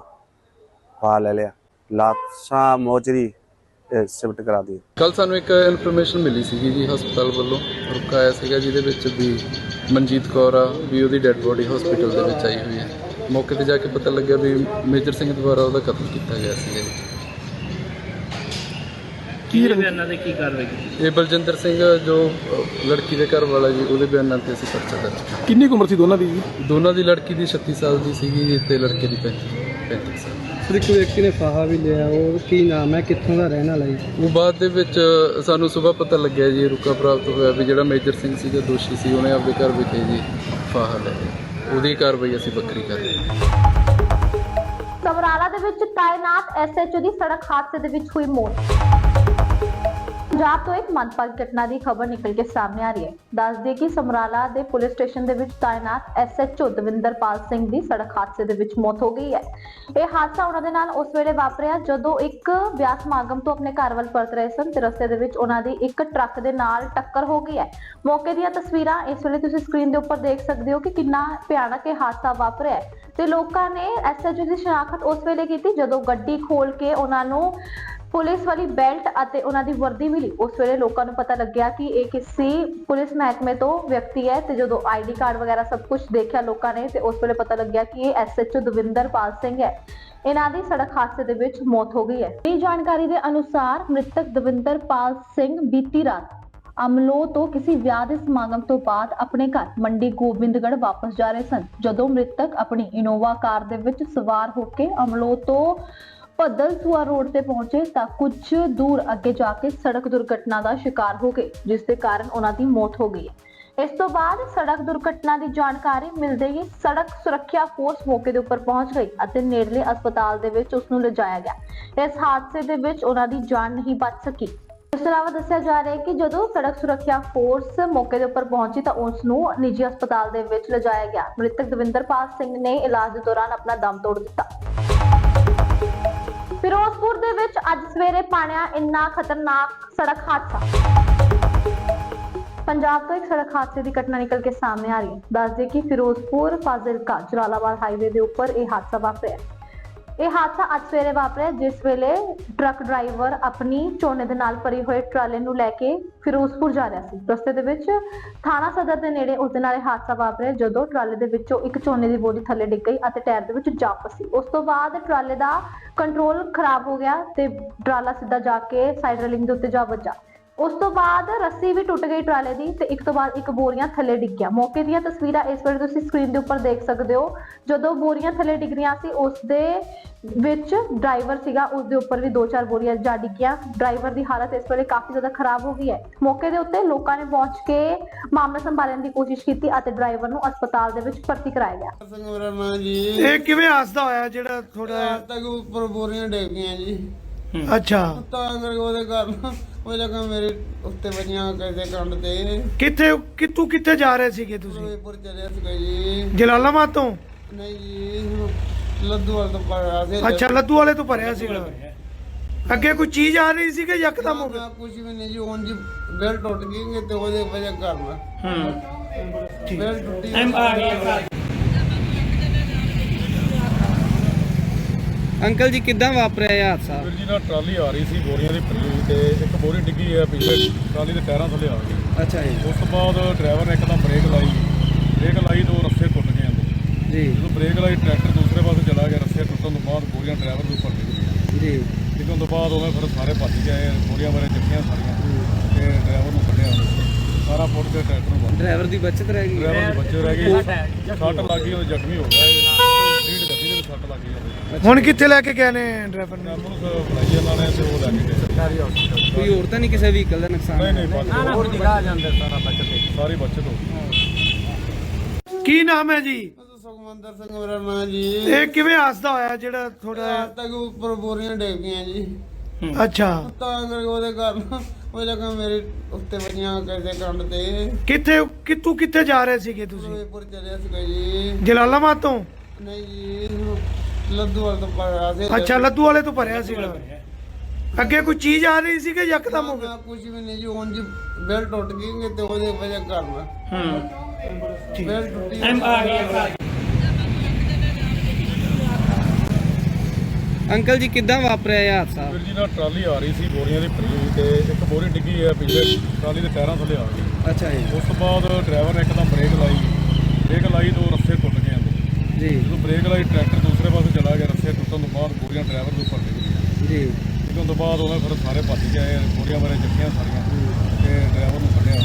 ਪਾ ਲੈ ਲਿਆ। ਲਾਸ਼ਾਂ ਮੋਚਰੀ ਸ਼ਿਫਟ ਕਰਾ ਦੀ ਕੱਲ ਸਾਨੂੰ ਇੱਕ ਇਨਫੋਰਮੇਸ਼ਨ ਮਿਲੀ ਸੀਗੀ ਜੀ ਹਸਪਤਾਲ ਵੱਲੋਂ। ਰੁਕਾ ਆਇਆ ਸੀਗਾ ਜਿਹਦੇ ਵਿੱਚ ਵੀ ਮਨਜੀਤ ਕੌਰ ਆ, ਵੀ ਉਹਦੀ ਡੈੱਡ ਬੋਡੀ ਹਸਪੀਟਲ ਦੇ ਵਿੱਚ ਆਈ ਹੋਈ ਹੈ। ਮੌਕੇ ਤੇ ਜਾ ਕੇ ਪਤਾ ਲੱਗਿਆ ਵੀ ਮੇਜਰ ਸਿੰਘ ਦੁਆਰਾ ਉਹਦਾ ਕਤਲ ਕੀਤਾ ਗਿਆ ਸੀਗਾ ਕੀ ਬਿਆਨਾਂ ਤੇ ਕੀ ਕਾਰਵਾਈ ਕੀਤੀ? ਇਹ ਬਲਜਿੰਦਰ ਸਿੰਘ ਜੋ ਅ, ਲੜਕੀ ਦੇ ਘਰ ਵਾਲਾ ਜੀ ਉਹਦੇ ਬਿਆਨਾਂ ਤੇ ਅਸੀਂ ਪਰਚਾ ਦਰਜ ਕੀਤਾ। ਕਿੰਨੀ ਕੁ ਉਮਰ ਸੀ ਦੋਨਾਂ ਦੀ ਜੀ? ਦੋਨਾਂ ਦੀ ਲੜਕੀ ਦੀ 36 ਸਾਲ ਦੀ ਸੀਗੀ ਜੀ ਤੇ ਲੜਕੇ ਦੀ 35 35 ਸਾਲ। ਸਰ ਇੱਕ ਵਿਅਕਤੀ ਨੇ ਫਾਹਾ ਵੀ ਲਿਆ ਉਹ ਕੀ ਨਾਮ ਹੈ ਕਿੱਥੋਂ ਦਾ ਰਹਿਣ ਵਾਲਾ ਜੀ ਉਹ ਬਾਅਦ ਦੇ ਵਿੱਚ ਅ, ਸਾਨੂੰ ਸਵੇਰ ਪਤਾ ਲੱਗਿਆ ਜੀ ਰੁਕਾ ਪ੍ਰਾਪਤ ਹੋਇਆ ਵੀ ਜਿਹੜਾ ਮੇਜਰ ਸਿੰਘ ਸੀਗਾ ਦੋਸ਼ੀ ਸੀ ਉਹਨੇ ਆਪਦੇ ਘਰ ਵਿਖੇ ਜੀ ਫਾਹਾ ਲੈ ਲਿਆ। ਉਹਦੀ ਕਾਰਵਾਈ ਅਸੀਂ ਵੱਖਰੀ ਕਰ ਰਹੇ ਹਾਂ। ਸਮਰਾਲਾ ਦੇ ਵਿੱਚ ਤਾਇਨਾਤ ਐਸਐਚਓ ਦੀ ਸੜਕ ਹਾਦਸੇ ਦੇ ਵਿੱਚ ਹੋਈ ਮੌਤ। ਪੰਜਾਬ ਤੋਂ ਇੱਕ ਮੰਦਭਾਗੀ ਘਟਨਾ ਦੀ ਖਬਰ ਨਿਕਲ ਕੇ ਸਾਹਮਣੇ ਆ ਰਹੀ ਹੈ। ਦੱਸ ਦਈਏ ਕਿ ਸਮਰਾਲਾ ਦੇ ਪੁਲਿਸ ਸਟੇਸ਼ਨ ਦੇ ਵਿੱਚ ਤਾਇਨਾਤ ਐਸਐਚਓ ਦਵਿੰਦਰਪਾਲ ਸਿੰਘ ਦੀ ਸੜਕ ਹਾਦਸੇ ਦੇ ਵਿੱਚ ਮੌਤ ਹੋ ਗਈ ਹੈ। ਇਹ ਹਾਦਸਾ ਉਹਨਾਂ ਦੇ ਨਾਲ ਉਸ ਵੇਲੇ ਵਾਪਰਿਆ ਜਦੋਂ ਇੱਕ ਵਿਆਹ ਸਮਾਗਮ ਤੋਂ ਆਪਣੇ ਘਰ ਵੱਲ ਪਰਤ ਰਹੇ ਸਨ ਤੇ ਰਸਤੇ ਦੇ ਵਿੱਚ ਉਹਨਾਂ ਦੀ ਇੱਕ ਟਰੱਕ ਦੇ ਨਾਲ ਟੱਕਰ ਹੋ ਗਈ ਹੈ। ਮੌਕੇ ਦੀਆਂ ਤਸਵੀਰਾਂ ਇਸ ਵੇਲੇ ਤੁਸੀਂ ਸਕਰੀਨ ਦੇ ਉੱਪਰ ਦੇਖ ਸਕਦੇ ਹੋ ਕਿ ਕਿੰਨਾ ਭਿਆਨਕ ਇਹ ਹਾਦਸਾ ਵਾਪਰਿਆ ਹੈ। ਤੇ ਲੋਕਾਂ ਨੇ ਐਸਐਚਓ ਦੀ ਸ਼ਨਾਖਤ ਉਸ ਵੇਲੇ ਕੀਤੀ ਜਦੋਂ ਗੱਡੀ ਖੋਲ ਕੇ ਉਹਨਾਂ ਨੂੰ ਪੁਲਿਸ ਵਾਲੀ ਬੈਲਟ ਅਤੇ ਉਹਨਾਂ ਦੀ ਵਰਦੀ ਮਿਲੀ। ਉਸ ਵੇਲੇ ਲੋਕਾਂ ਨੂੰ ਪਤਾ ਲੱਗਿਆ ਕਿ ਇਹ ਕਿਸੇ ਪੁਲਿਸ ਮਹਿਕਮੇ ਤੋਂ ਵਿਅਕਤੀ ਹੈ ਤੇ ਜਦੋਂ ਆਈਡੀ ਕਾਰਡ ਵਗੈਰਾ ਸਭ ਕੁਝ ਦੇਖਿਆ ਲੋਕਾਂ ਨੇ ਤੇ ਉਸ ਵੇਲੇ ਪਤਾ ਲੱਗਿਆ ਕਿ ਇਹ ਐਸਐਚਓ ਦਵਿੰਦਰਪਾਲ ਸਿੰਘ ਹੈ। ਇਹਨਾਂ ਦੀ ਸੜਕ ਹਾਦਸੇ ਦੇ ਵਿੱਚ ਮੌਤ ਹੋ ਗਈ ਹੈ। ਇਹ ਜਾਣਕਾਰੀ ਦੇ ਅਨੁਸਾਰ ਮ੍ਰਿਤਕ ਦਵਿੰਦਰਪਾਲ ਸਿੰਘ ਬੀਤੀ ਰਾਤ ਅਮਲੋ ਤੋਂ ਕਿਸੇ ਵਿਆਹ ਦੇ ਸਮਾਗਮ ਤੋਂ ਬਾਅਦ ਆਪਣੇ ਘਰ ਮੰਡੀ ਗੋਬਿੰਦਗੜ੍ਹ ਵਾਪਸ ਜਾ ਰਹੇ ਸਨ। ਜਦੋਂ ਮ੍ਰਿਤਕ ਆਪਣੀ ਇਨੋਵਾ ਕਾਰ ਦੇ ਵਿੱਚ ਸਵਾਰ ਹੋ ਕੇ ਅਮਲੋ ਤੋਂ ਭੱਦਲਸੂਆ ਰੋਡ ਤੇ ਪਹੁੰਚੇ ਤਾਂ ਕੁਝ ਦੂਰ ਅੱਗੇ ਜਾ ਕੇ ਸੜਕ ਦੁਰਘਟਨਾ ਦਾ ਸ਼ਿਕਾਰ ਹੋ ਗਏ, ਜਿਸ ਦੇ ਕਾਰਨ ਉਹਨਾਂ ਦੀ ਮੌਤ ਹੋ ਗਈ ਇਸ ਤੋਂ ਬਾਅਦ ਸੜਕ ਦੁਰਘਟਨਾ ਦੀ ਜਾਣਕਾਰੀ ਮਿਲਦੇ ਹੀ ਸੜਕ ਸੁਰੱਖਿਆ ਫੋਰਸ ਮੌਕੇ ਦੇ ਉੱਪਰ ਪਹੁੰਚ ਗਈ ਅਤੇ ਨੇੜਲੇ ਹਸਪਤਾਲ ਦੇ ਵਿੱਚ ਉਸ ਨੂੰ ਲਿਜਾਇਆ ਗਿਆ। ਇਸ ਹਾਦਸੇ ਦੇ ਵਿੱਚ ਉਹਨਾਂ ਦੀ ਜਾਨ ਨਹੀਂ ਬਚ ਸਕੀ। ਇਸ ਤੋਂ ਇਲਾਵਾ ਦੱਸਿਆ ਜਾ ਰਿਹਾ ਹੈ ਕਿ ਜਦੋਂ ਸੜਕ ਸੁਰੱਖਿਆ ਫੋਰਸ ਮੌਕੇ ਦੇ ਉੱਪਰ ਪਹੁੰਚੀ ਤਾਂ ਉਸ ਨੂੰ ਨਿੱਜੀ ਹਸਪਤਾਲ ਦੇ ਵਿੱਚ ਲਿਜਾਇਆ ਗਿਆ। ਮ੍ਰਿਤਕ ਦਵਿੰਦਰਪਾਲ ਸਿੰਘ ਨੇ ਇਲਾਜ ਦੇ ਦੌਰਾਨ ਆਪਣਾ ਦਮ ਤੋੜ ਦਿੱਤਾ। ਫਿਰੋਜ਼ਪੁਰ ਦੇ ਵਿੱਚ ਅੱਜ ਸਵੇਰੇ ਪਾਣਿਆ ਇੰਨਾ ਖਤਰਨਾਕ ਸੜਕ ਹਾਦਸਾ। ਪੰਜਾਬ ਤੋਂ ਇੱਕ ਸੜਕ ਹਾਦਸੇ ਦੀ ਘਟਨਾ ਨਿਕਲ ਕੇ ਸਾਹਮਣੇ ਆ ਰਹੀ ਹੈ। ਦੱਸ ਕਿ ਫਿਰੋਜ਼ਪੁਰ ਫਾਜ਼ਿਲਕਾ ਜਲਾਲਾਬਾਦ ਹਾਈਵੇ ਦੇ ਉੱਪਰ ਇਹ ਹਾਦਸਾ ਵਾਪਰਿਆ ਇਹ ਹਾਦਸਾ ਅੱਜ ਸਵੇਰੇ ਵਾਪਰਿਆ, ਜਿਸ ਵੇਲੇ ਟਰੱਕ ਡਰਾਈਵਰ ਆਪਣੀ ਝੋਨੇ ਦੇ ਨਾਲ ਭਰੀ ਹੋਏ ਟਰਾਲੇ ਨੂੰ ਲੈ ਕੇ ਫਿਰੋਜ਼ਪੁਰ ਜਾ ਰਿਹਾ ਸੀ। ਰਸਤੇ ਦੇ ਵਿੱਚ ਥਾਣਾ ਸਦਰ ਦੇ ਨੇੜੇ ਉਸ ਦੇ ਨਾਲ ਇਹ ਹਾਦਸਾ ਵਾਪਰਿਆ, ਜਦੋਂ ਟਰਾਲੇ ਦੇ ਵਿੱਚੋਂ ਇੱਕ ਝੋਨੇ ਦੀ ਬੋਰੀ ਥੱਲੇ ਡਿੱਗ ਗਈ ਅਤੇ ਟਾਇਰ ਦੇ ਵਿੱਚ ਜਾ ਫਸੀ ਉਸ ਤੋਂ ਬਾਅਦ ਟਰਾਲੇ ਦਾ ਕੰਟਰੋਲ ਖਰਾਬ ਹੋ ਗਿਆ ਤੇ ਟਰਾਲਾ ਸਿੱਧਾ ਜਾ ਕੇ ਸਾਈਡ ਰੇਲਿੰਗ ਦੇ ਉੱਤੇ ਜਾ ਵੱਜਾ। ਉਸ ਤੋਂ ਬਾਅਦ ਰੱਸੀ ਵੀ ਟੁੱਟ ਗਈ ਟਰਾਲੇ ਦੀ ਤੇ ਇੱਕ ਤੋਂ ਬਾਅਦ ਇੱਕ ਬੋਰੀਆਂ ਥੱਲੇ ਡਿੱਗ ਗਿਆ ਮੌਕੇ ਦੀਆਂ ਤਸਵੀਰਾਂ ਇਸ ਵੇਲੇ ਤੁਸੀਂ ਸਕਰੀਨ ਦੇ ਉੱਪਰ ਦੇਖ ਸਕਦੇ ਹੋ। ਜਦੋਂ ਬੋਰੀਆਂ ਥੱਲੇ ਡਿੱਗ ਰਹੀਆਂ ਸੀ ਉਸ ਦੇ ਵਿੱਚ ਡਰਾਈਵਰ ਸੀਗਾ ਉਸ ਦੇ ਉੱਪਰ ਵੀ ਦੋ ਚਾਰ ਬੋਰੀਆਂ ਜਾ ਡਿੱਗੀਆਂ। ਡਰਾਈਵਰ ਦੀ ਹਾਲਤ ਇਸ ਵੇਲੇ ਕਾਫੀ ਜ਼ਿਆਦਾ ਖਰਾਬ ਹੋ ਗਈ ਹੈ। ਮੌਕੇ ਦੇ ਉੱਤੇ ਲੋਕਾਂ ਨੇ ਪਹੁੰਚ ਕੇ ਮਾਮਲਾ ਸੰਭਾਲਣ ਦੀ ਕੋਸ਼ਿਸ਼ ਕੀਤੀ ਅਤੇ ਡਰਾਈਵਰ ਨੂੰ ਹਸਪਤਾਲ ਦੇ ਵਿੱਚ ਭਰਤੀ ਕਰਾਇਆ ਗਿਆ। ਸਿੰਘ ਜੀ। ਇਹ ਕਿਵੇਂ ਹਾਸਦਾ ਹੋਇਆ ਜਿਹੜਾ ਥੋੜਾ ਤੱਕ ਉੱਪਰ ਬੋਰੀਆਂ ਡੇਗ ਗਈਆਂ ਜੀ। ਅੱਛਾ। ਤਾਂ ਕਰਕੇ ਉਹਦੇ ਕਾਰਨ ਉਹ ਜਗ੍ਹਾ ਮੇਰੇ ਉੱਤੇ ਵੱਜੀਆਂ ਕਿਸੇ ਕੰਡ ਤੇ। ਕਿੱਥੇ ਕਿ ਤੂੰ ਕਿੱਥੇ ਜਾ ਰਹੇ ਸੀਗੇ ਤੁਸੀਂ? ਫਿਰੋਜ਼ਪੁਰ ਚਲਿਆ ਸੀਗਾ ਜੀ। ਜਲਾਲਾਬਾਦ ਤੋਂ? ਨਹੀਂ ਜੀ ਲੱਦੂ ਵਾਲ ਤੋਂ ਪਰ ਆ ਸੀ। ਅੱਛਾ ਲੱਦੂ ਵਾਲੇ ਤੋਂ ਭਰਿਆ ਸੀਗਾ ਅੱਗੇ ਕੋਈ ਚੀਜ਼ ਆ ਰਹੀ ਸੀ ਕਿ ਯਕਦਮ ਹੋ ਗਿਆ ਕੁਝ ਵੀ ਨਹੀਂ ਜੀ ਹੁਣ ਜੀ ਬੈਲ ਟੁੱਟ ਗਈ ਤੇ ਉਹਦੇ ਵਜ੍ਹਾ ਕਰਨਾ ਹੂੰ। ਬੈਲ ਟੁੱਟੀ। ਅੰਕਲ ਜੀ ਕਿੱਦਾਂ ਵਾਪਰਿਆ ਇਹ ਹਾਦਸਾ? ਵੀਰ ਜੀ ਨਾਲ ਟਰਾਲੀ ਆ ਰਹੀ ਸੀ ਬੋਰੀਆਂ ਦੀ ਹੋਈ ਤੇ ਇੱਕ ਬੋਰੀ ਡਿੱਗੀ ਹੈ ਪਿਛਲੇ ਟਰਾਲੀ ਦੇ ਟਾਇਰਾਂ ਥੱਲੇ ਆ ਗਈ। ਅੱਛਾ ਜੀ। ਉਸ ਤੋਂ ਬਾਅਦ ਡਰਾਈਵਰ ਨੇ ਇੱਕਦਮ ਬ੍ਰੇਕ ਲਾਈ। ਬ੍ਰੇਕ ਲਾਈ ਤੋਂ ਰੱਸੇ ਟੁੱਟ ਗਏ ਅੰਦਰ। ਜੀ। ਜਦੋਂ ਬ੍ਰੇਕ ਲਾਈ ਟਰੈਕਟਰ ਦੂਸਰੇ ਪਾਸੇ ਚਲਾ ਗਿਆ ਰੱਸੇ ਟੁੱਟਣ ਤੋਂ ਬਾਅਦ ਬੋਰੀਆਂ ਡਰਾਈਵਰ ਦੇ ਉੱਪਰ ਡਿੱਗ ਗਈਆਂ ਜੀ। ਡਿੱਗਣ ਤੋਂ ਬਾਅਦ ਉਹਨੇ ਫਿਰ ਸਾਰੇ ਭੱਜ ਗਏ ਬੋਰੀਆਂ ਬਾਰੇ ਚੱਕੀਆਂ ਸਾਰੀਆਂ ਤੇ ਡਰਾਈਵਰ ਨੂੰ ਕੱਢਿਆ ਉਹਨੇ। ਸਾਰਾ ਪੁੱਟ ਕੇ ਟਰੈਕਟਰ ਨੂੰ ਡਰਾਈਵਰ ਦੀ ਬਚਤ ਰਹਿ ਗਈ। ਡਰਾਈਵਰ ਦੇ ਬੱਚੇ ਰਹਿ ਗਏ ਸੱਟ ਲੱਗ ਗਈ ਉਹ ਜ਼ਖਮੀ ਹੋ ਗਿਆ ਰੀਡ ਗੱਡੀ ਦੇ ਵਿੱਚ ਸੱਟ ਲੱਗ ਗਈ ਉਹਦੇ ਹੁਣ ਕਿੱਥੇ ਲੈ ਕੇ ਗਏ ਨੇ ਡਰਾਈਵਰ ਨੂੰ? ਐਂਬੂਲੈਂਸ ਬੁਲਾਈ ਉਹਨਾਂ ਨੇ ਤੇ ਉਹ ਲੈ ਕੇ ਗਏ। ਸਰਕਾਰੀ ਹਸਪਤਾਲ ਕੋਈ ਹੋਰ ਤਾਂ ਨਹੀਂ ਕਿਸੇ ਵਹੀਕਲ ਦਾ ਨੁਕਸਾਨ ਨਹੀਂ ਨਹੀਂ ਬਚ ਹੋਰ ਦਿਖਾ ਜਾਂਦੇ ਸਾਰਾ ਬਚਤ ਸਾਰੀ ਬਚਤ ਹੋ ਗਈ। ਕੀ ਨਾਮ ਹੈ ਜੀ? ਸੁਖਮੰਦਰ ਸਿੰਘ ਮੇਰਾ ਨਾਂ ਜੀ ਇਹ ਕਿਵੇਂ ਹਾਸਦਾ ਹੋਇਆ ਜਿਹੜਾ ਥੋੜਾ ਰਾਤ ਤੱਕ ਉੱਪਰ ਬੋਰੀਆਂ ਡੇਗ ਗਈਆਂ ਜੀ। ਅੱਛਾ। ਤਾਂ ਕਰਕੇ ਉਹਦੇ ਕਾਰਨ ਉਹ ਜਗ੍ਹਾ ਮੇਰੇ ਉੱਤੇ ਵੱਜੀਆਂ ਕਿਸੇ ਕੰਡ ਤੇ। ਕਿੱਥੇ ਕਿ ਤੂੰ ਕਿੱਥੇ ਜਾ ਰਹੇ ਸੀਗੇ ਤੁਸੀਂ? ਫਿਰੋਜ਼ਪੁਰ ਸੀਗਾ ਜੀ। ਜਲਾਲਾਬਾਦ ਤੋਂ? ਨਹੀਂ ਜੀ ਲੱਦੂ ਵਾਲ ਤੋਂ ਪਰ ਆ ਸੀ। ਅੱਛਾ ਲੱਦੂ ਵਾਲੇ ਤੋਂ ਭਰਿਆ ਸੀਗਾ। ਅੱਗੇ ਕੋਈ ਚੀਜ਼ ਆ ਰਹੀ ਸੀ ਕਿ ਯਕਦਮ ਹੋ ਗਿਆ ਕੁਝ ਵੀ ਨਹੀਂ ਜੀ ਜੀ ਬੈਲ ਟੁੱਟ ਗਈ ਤੇ ਉਹਦੇ ਵਜ੍ਹਾ ਕਰਨਾ ਹੂੰ। ਬੈਲ ਟੁੱਟੀ। ਅੰਕਲ ਜੀ ਕਿੱਦਾਂ ਵਾਪਰਿਆ ਇਹ ਹਾਦਸਾ? ਵੀਰ ਜੀ ਨਾਲ ਟਰਾਲੀ ਆ ਰਹੀ ਸੀ ਬੋਰੀਆਂ ਦੀ ਭਰੀ ਹੋਈ ਤੇ ਇੱਕ ਬੋਰੀ ਡਿੱਗੀ ਹੈ ਪਿਛਲੇ ਟਰਾਲੀ ਦੇ ਟਾਇਰਾਂ ਥੱਲੇ ਆ ਗਈ। ਅੱਛਾ ਜੀ। ਉਸ ਤੋਂ ਬਾਅਦ ਡਰਾਈਵਰ ਨੇ ਇੱਕਦਮ ਬ੍ਰੇਕ ਲਾਈ। ਬ੍ਰੇਕ ਲਾਈ ਤੋਂ ਰੱਸੇ ਟੁੱਟ ਜੀ। ਜਦੋਂ ਬ੍ਰੇਕ ਲਾਈ ਟਰੈਕਟਰ ਦੂਸਰੇ ਪਾਸੇ ਚਲਾ ਗਿਆ ਰੱਸੇ ਟੁੱਟਣ ਤੋਂ ਬਾਅਦ ਬੋਰੀਆਂ ਡਰਾਈਵਰ ਦੇ ਉੱਪਰ ਡਿੱਗ ਗਈਆਂ ਜੀ। ਡਿੱਗਣ ਤੋਂ ਬਾਅਦ ਉਹਨੇ ਫਿਰ ਸਾਰੇ ਭੱਜ ਗਏ ਬੋਰੀਆਂ ਬਾਰੇ ਚੱਕੀਆਂ ਸਾਰੀਆਂ ਤੇ ਡਰਾਈਵਰ ਨੂੰ ਕੱਢਿਆ।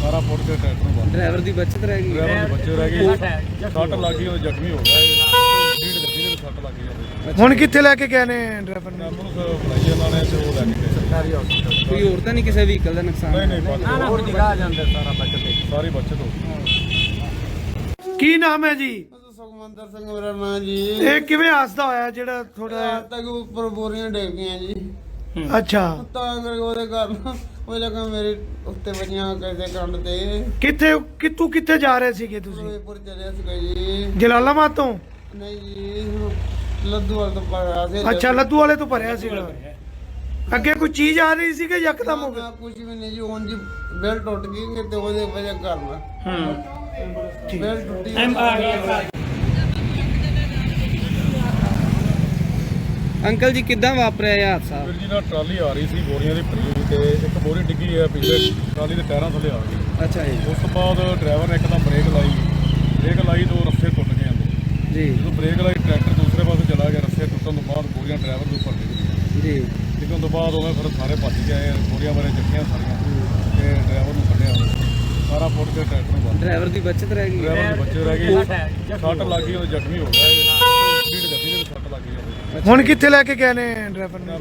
ਸਾਰਾ ਫੁੱਟ ਕੇ ਟਰੈਕਟਰ ਨੂੰ ਬੰਦ। ਡਰਾਈਵਰ ਦੀ ਬਚਤ ਰਹਿ ਗਈ। ਡਰਾਈਵਰ ਦੇ ਬੱਚੇ ਰਹਿ ਗਏ ਸੱਟ ਲੱਗ ਗਈ ਉਹ ਜ਼ਖਮੀ ਹੋ ਗਿਆ। ਇਹ ਢੀਡ ਗੱਡੀ ਦੇ ਵਿੱਚ ਸੱਟ ਲੱਗ ਗਈ ਉਹਦੇ ਹੁਣ ਕਿੱਥੇ ਲੈ ਕੇ ਗਏ ਨੇ ਡਰਾਈਵਰ ਨੂੰ? ਉਹਨਾਂ ਨੇ ਤੇ ਉਹ ਲੈ ਕੇ ਗਏ। ਸਰਕਾਰੀ ਹਸਪਤਾਲ ਕੋਈ ਹੋਰ ਤਾਂ ਨਹੀਂ ਕਿਸੇ ਵਹੀਕਲ ਦਾ ਨੁਕਸਾਨ ਨਹੀਂ ਨਹੀਂ ਬਾਕੀ ਹੋਰ ਨਿਗਾਹ ਜਾਂਦੇ ਸਾਰਾ ਬਚਤ ਸਾਰੀ ਬਚਤ ਹੋ ਗਈ। ਕੀ ਨਾਮ ਹੈ ਜੀ? ਸੁਖਮੰਦਰ ਸਿੰਘ ਮੇਰਾ ਨਾਂ ਜੀ। ਇਹ ਕਿਵੇਂ ਹਾਦਸਾ ਹੋਇਆ ਜਿਹੜਾ ਥੋੜਾ ਤੱਕ ਉੱਪਰ ਬੋਰੀਆਂ ਡੇਗ ਗਈਆਂ ਜੀ ਅੱਛਾ। ਤਾਂ ਕਰਕੇ ਉਹਦੇ ਕਾਰਨ ਉਹ ਜਗ੍ਹਾ ਮੇਰੇ ਉੱਤੇ ਵੱਜੀਆਂ ਕਿਸੇ ਕੰਡ ਤੇ। ਕਿੱਥੇ ਕਿੱਥੋਂ ਕਿੱਥੇ ਜਾ ਰਹੇ ਸੀਗੇ ਤੁਸੀਂ? ਫਿਰੋਜ਼ਪੁਰ ਚੱਲਿਆ ਸੀਗਾ ਜੀ। ਜਲਾਲਾਬਾਦ ਤੋਂ? ਨਹੀਂ ਜੀ ਲੱਦੂ ਵਾਲ ਤੋਂ ਪਾਇਆ ਸੀ ਅੱਛਾ ਲੱਦੂ ਵਾਲੇ ਤੋਂ ਭਰਿਆ ਸੀਗਾ। ਅੱਗੇ ਕੋਈ ਚੀਜ਼ ਆ ਰਹੀ ਸੀ ਕਿ ਯਕਦਮ ਹੋ ਗਿਆ? ਕੁਝ ਵੀ ਨਹੀਂ ਜੀ ਹੁਣ ਜੀ ਬੈਲ ਟੁੱਟ ਗਈ ਤੇ ਉਹਦੇ ਵਜ੍ਹਾ ਕਾਰਨ ਠੀਕ ਬੈਲ ਟੁੱਟੀ ਅੰਕਲ ਜੀ ਕਿੱਦਾਂ ਵਾਪਰਿਆ ਇਹ ਹਾਦਸਾ? ਵੀਰ ਜੀ ਨਾਲ ਟਰਾਲੀ ਆ ਰਹੀ ਸੀ ਬੋਰੀਆਂ ਦੀ ਭਰੀ ਤੇ ਇੱਕ ਬੋਰੀ ਡਿੱਗੀ ਹੈ ਪਿਛਲੇ ਟਰਾਲੀ ਦੇ ਟਾਇਰਾਂ ਥੱਲੇ ਆ ਗਈ। ਅੱਛਾ ਜੀ। ਉਸ ਤੋਂ ਬਾਅਦ ਡਰਾਈਵਰ ਨੇ ਇੱਕਦਮ ਬ੍ਰੇਕ ਲਾਈ। ਬ੍ਰੇਕ ਲਾਈ ਤੋਂ ਰੱਸੇ ਟੁੱਟ ਗਏ ਅੰਦਰ। ਜੀ। ਜਦੋਂ ਬ੍ਰੇਕ ਲਾਈ ਟਰੈਕਟਰ ਦੂਸਰੇ ਪਾਸੇ ਚਲਾ ਗਿਆ ਰੱਸੇ ਟੁੱਟਣ ਤੋਂ ਬਾਅਦ ਬੋਰੀਆਂ ਡਰਾਈਵਰ ਦੇ ਉੱਪਰ ਡਿੱਗ ਗਈਆਂ। ਜੀ। ਡਿੱਗਣ ਤੋਂ ਬਾਅਦ ਉਹਨੇ ਫਿਰ ਸਾਰੇ ਭੱਜ ਗਏ ਬੋਰੀਆਂ ਬਾਰੇ ਚੱਕੀਆਂ ਸਾਰੀਆਂ ਤੇ ਡਰਾਈਵਰ ਨੂੰ ਕੱਢਿਆ। ਸਾਰਾ ਫੁੱਟ ਕੇ ਟਰੈਕਟਰ ਨੂੰ ਬੰਦ। ਡਰਾਈਵਰ ਦੀ ਬਚਤ ਰਹਿ ਗਈ। ਡਰਾਈਵਰ ਦੇ ਬੱਚੇ ਰਹਿ ਗਏ ਸੱਟ ਲੱਗ ਗਈ ਉਹ ਜ਼ਖਮੀ ਹੋ ਗਿਆ ਇਹ ਢੀਡ ਗੱਡੀ ਦੇ ਵਿੱਚ ਸੱਟ ਲੱਗ ਗਈ ਉਹਦੇ ਹੁਣ ਕਿੱਥੇ ਲੈ ਕੇ ਗਏ ਨੇ ਡਰਾਈਵਰ ਨੂੰ?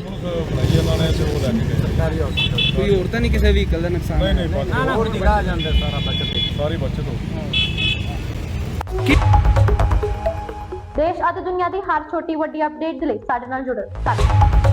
ਬੁਲਾਈ ਉਹਨਾਂ ਨੇ ਤੇ ਉਹ ਲੈ ਕੇ ਗਏ। ਸਰਕਾਰੀ ਹਸਪਤਾਲ ਕੋਈ ਹੋਰ ਤਾਂ ਨਹੀਂ ਕਿਸੇ ਵਹੀਕਲ ਦਾ ਨੁਕਸਾਨ? ਨਹੀਂ ਨਹੀਂ ਬਾਕੀ ਹੋਰ ਨਿਗਾਹ ਜਾਂਦੇ ਸਾਰਾ ਬਚਤ ਸਾਰੀ ਬਚਤ ਹੋ ਗਈ। ਦੇਸ਼ ਅਤੇ ਦੁਨੀਆ ਦੀ ਹਰ ਛੋਟੀ ਵੱਡੀ ਅਪਡੇਟ ਦੇ ਲਈ ਸਾਡੇ ਨਾਲ ਜੁੜੋ। ਧੰਨਵਾਦ।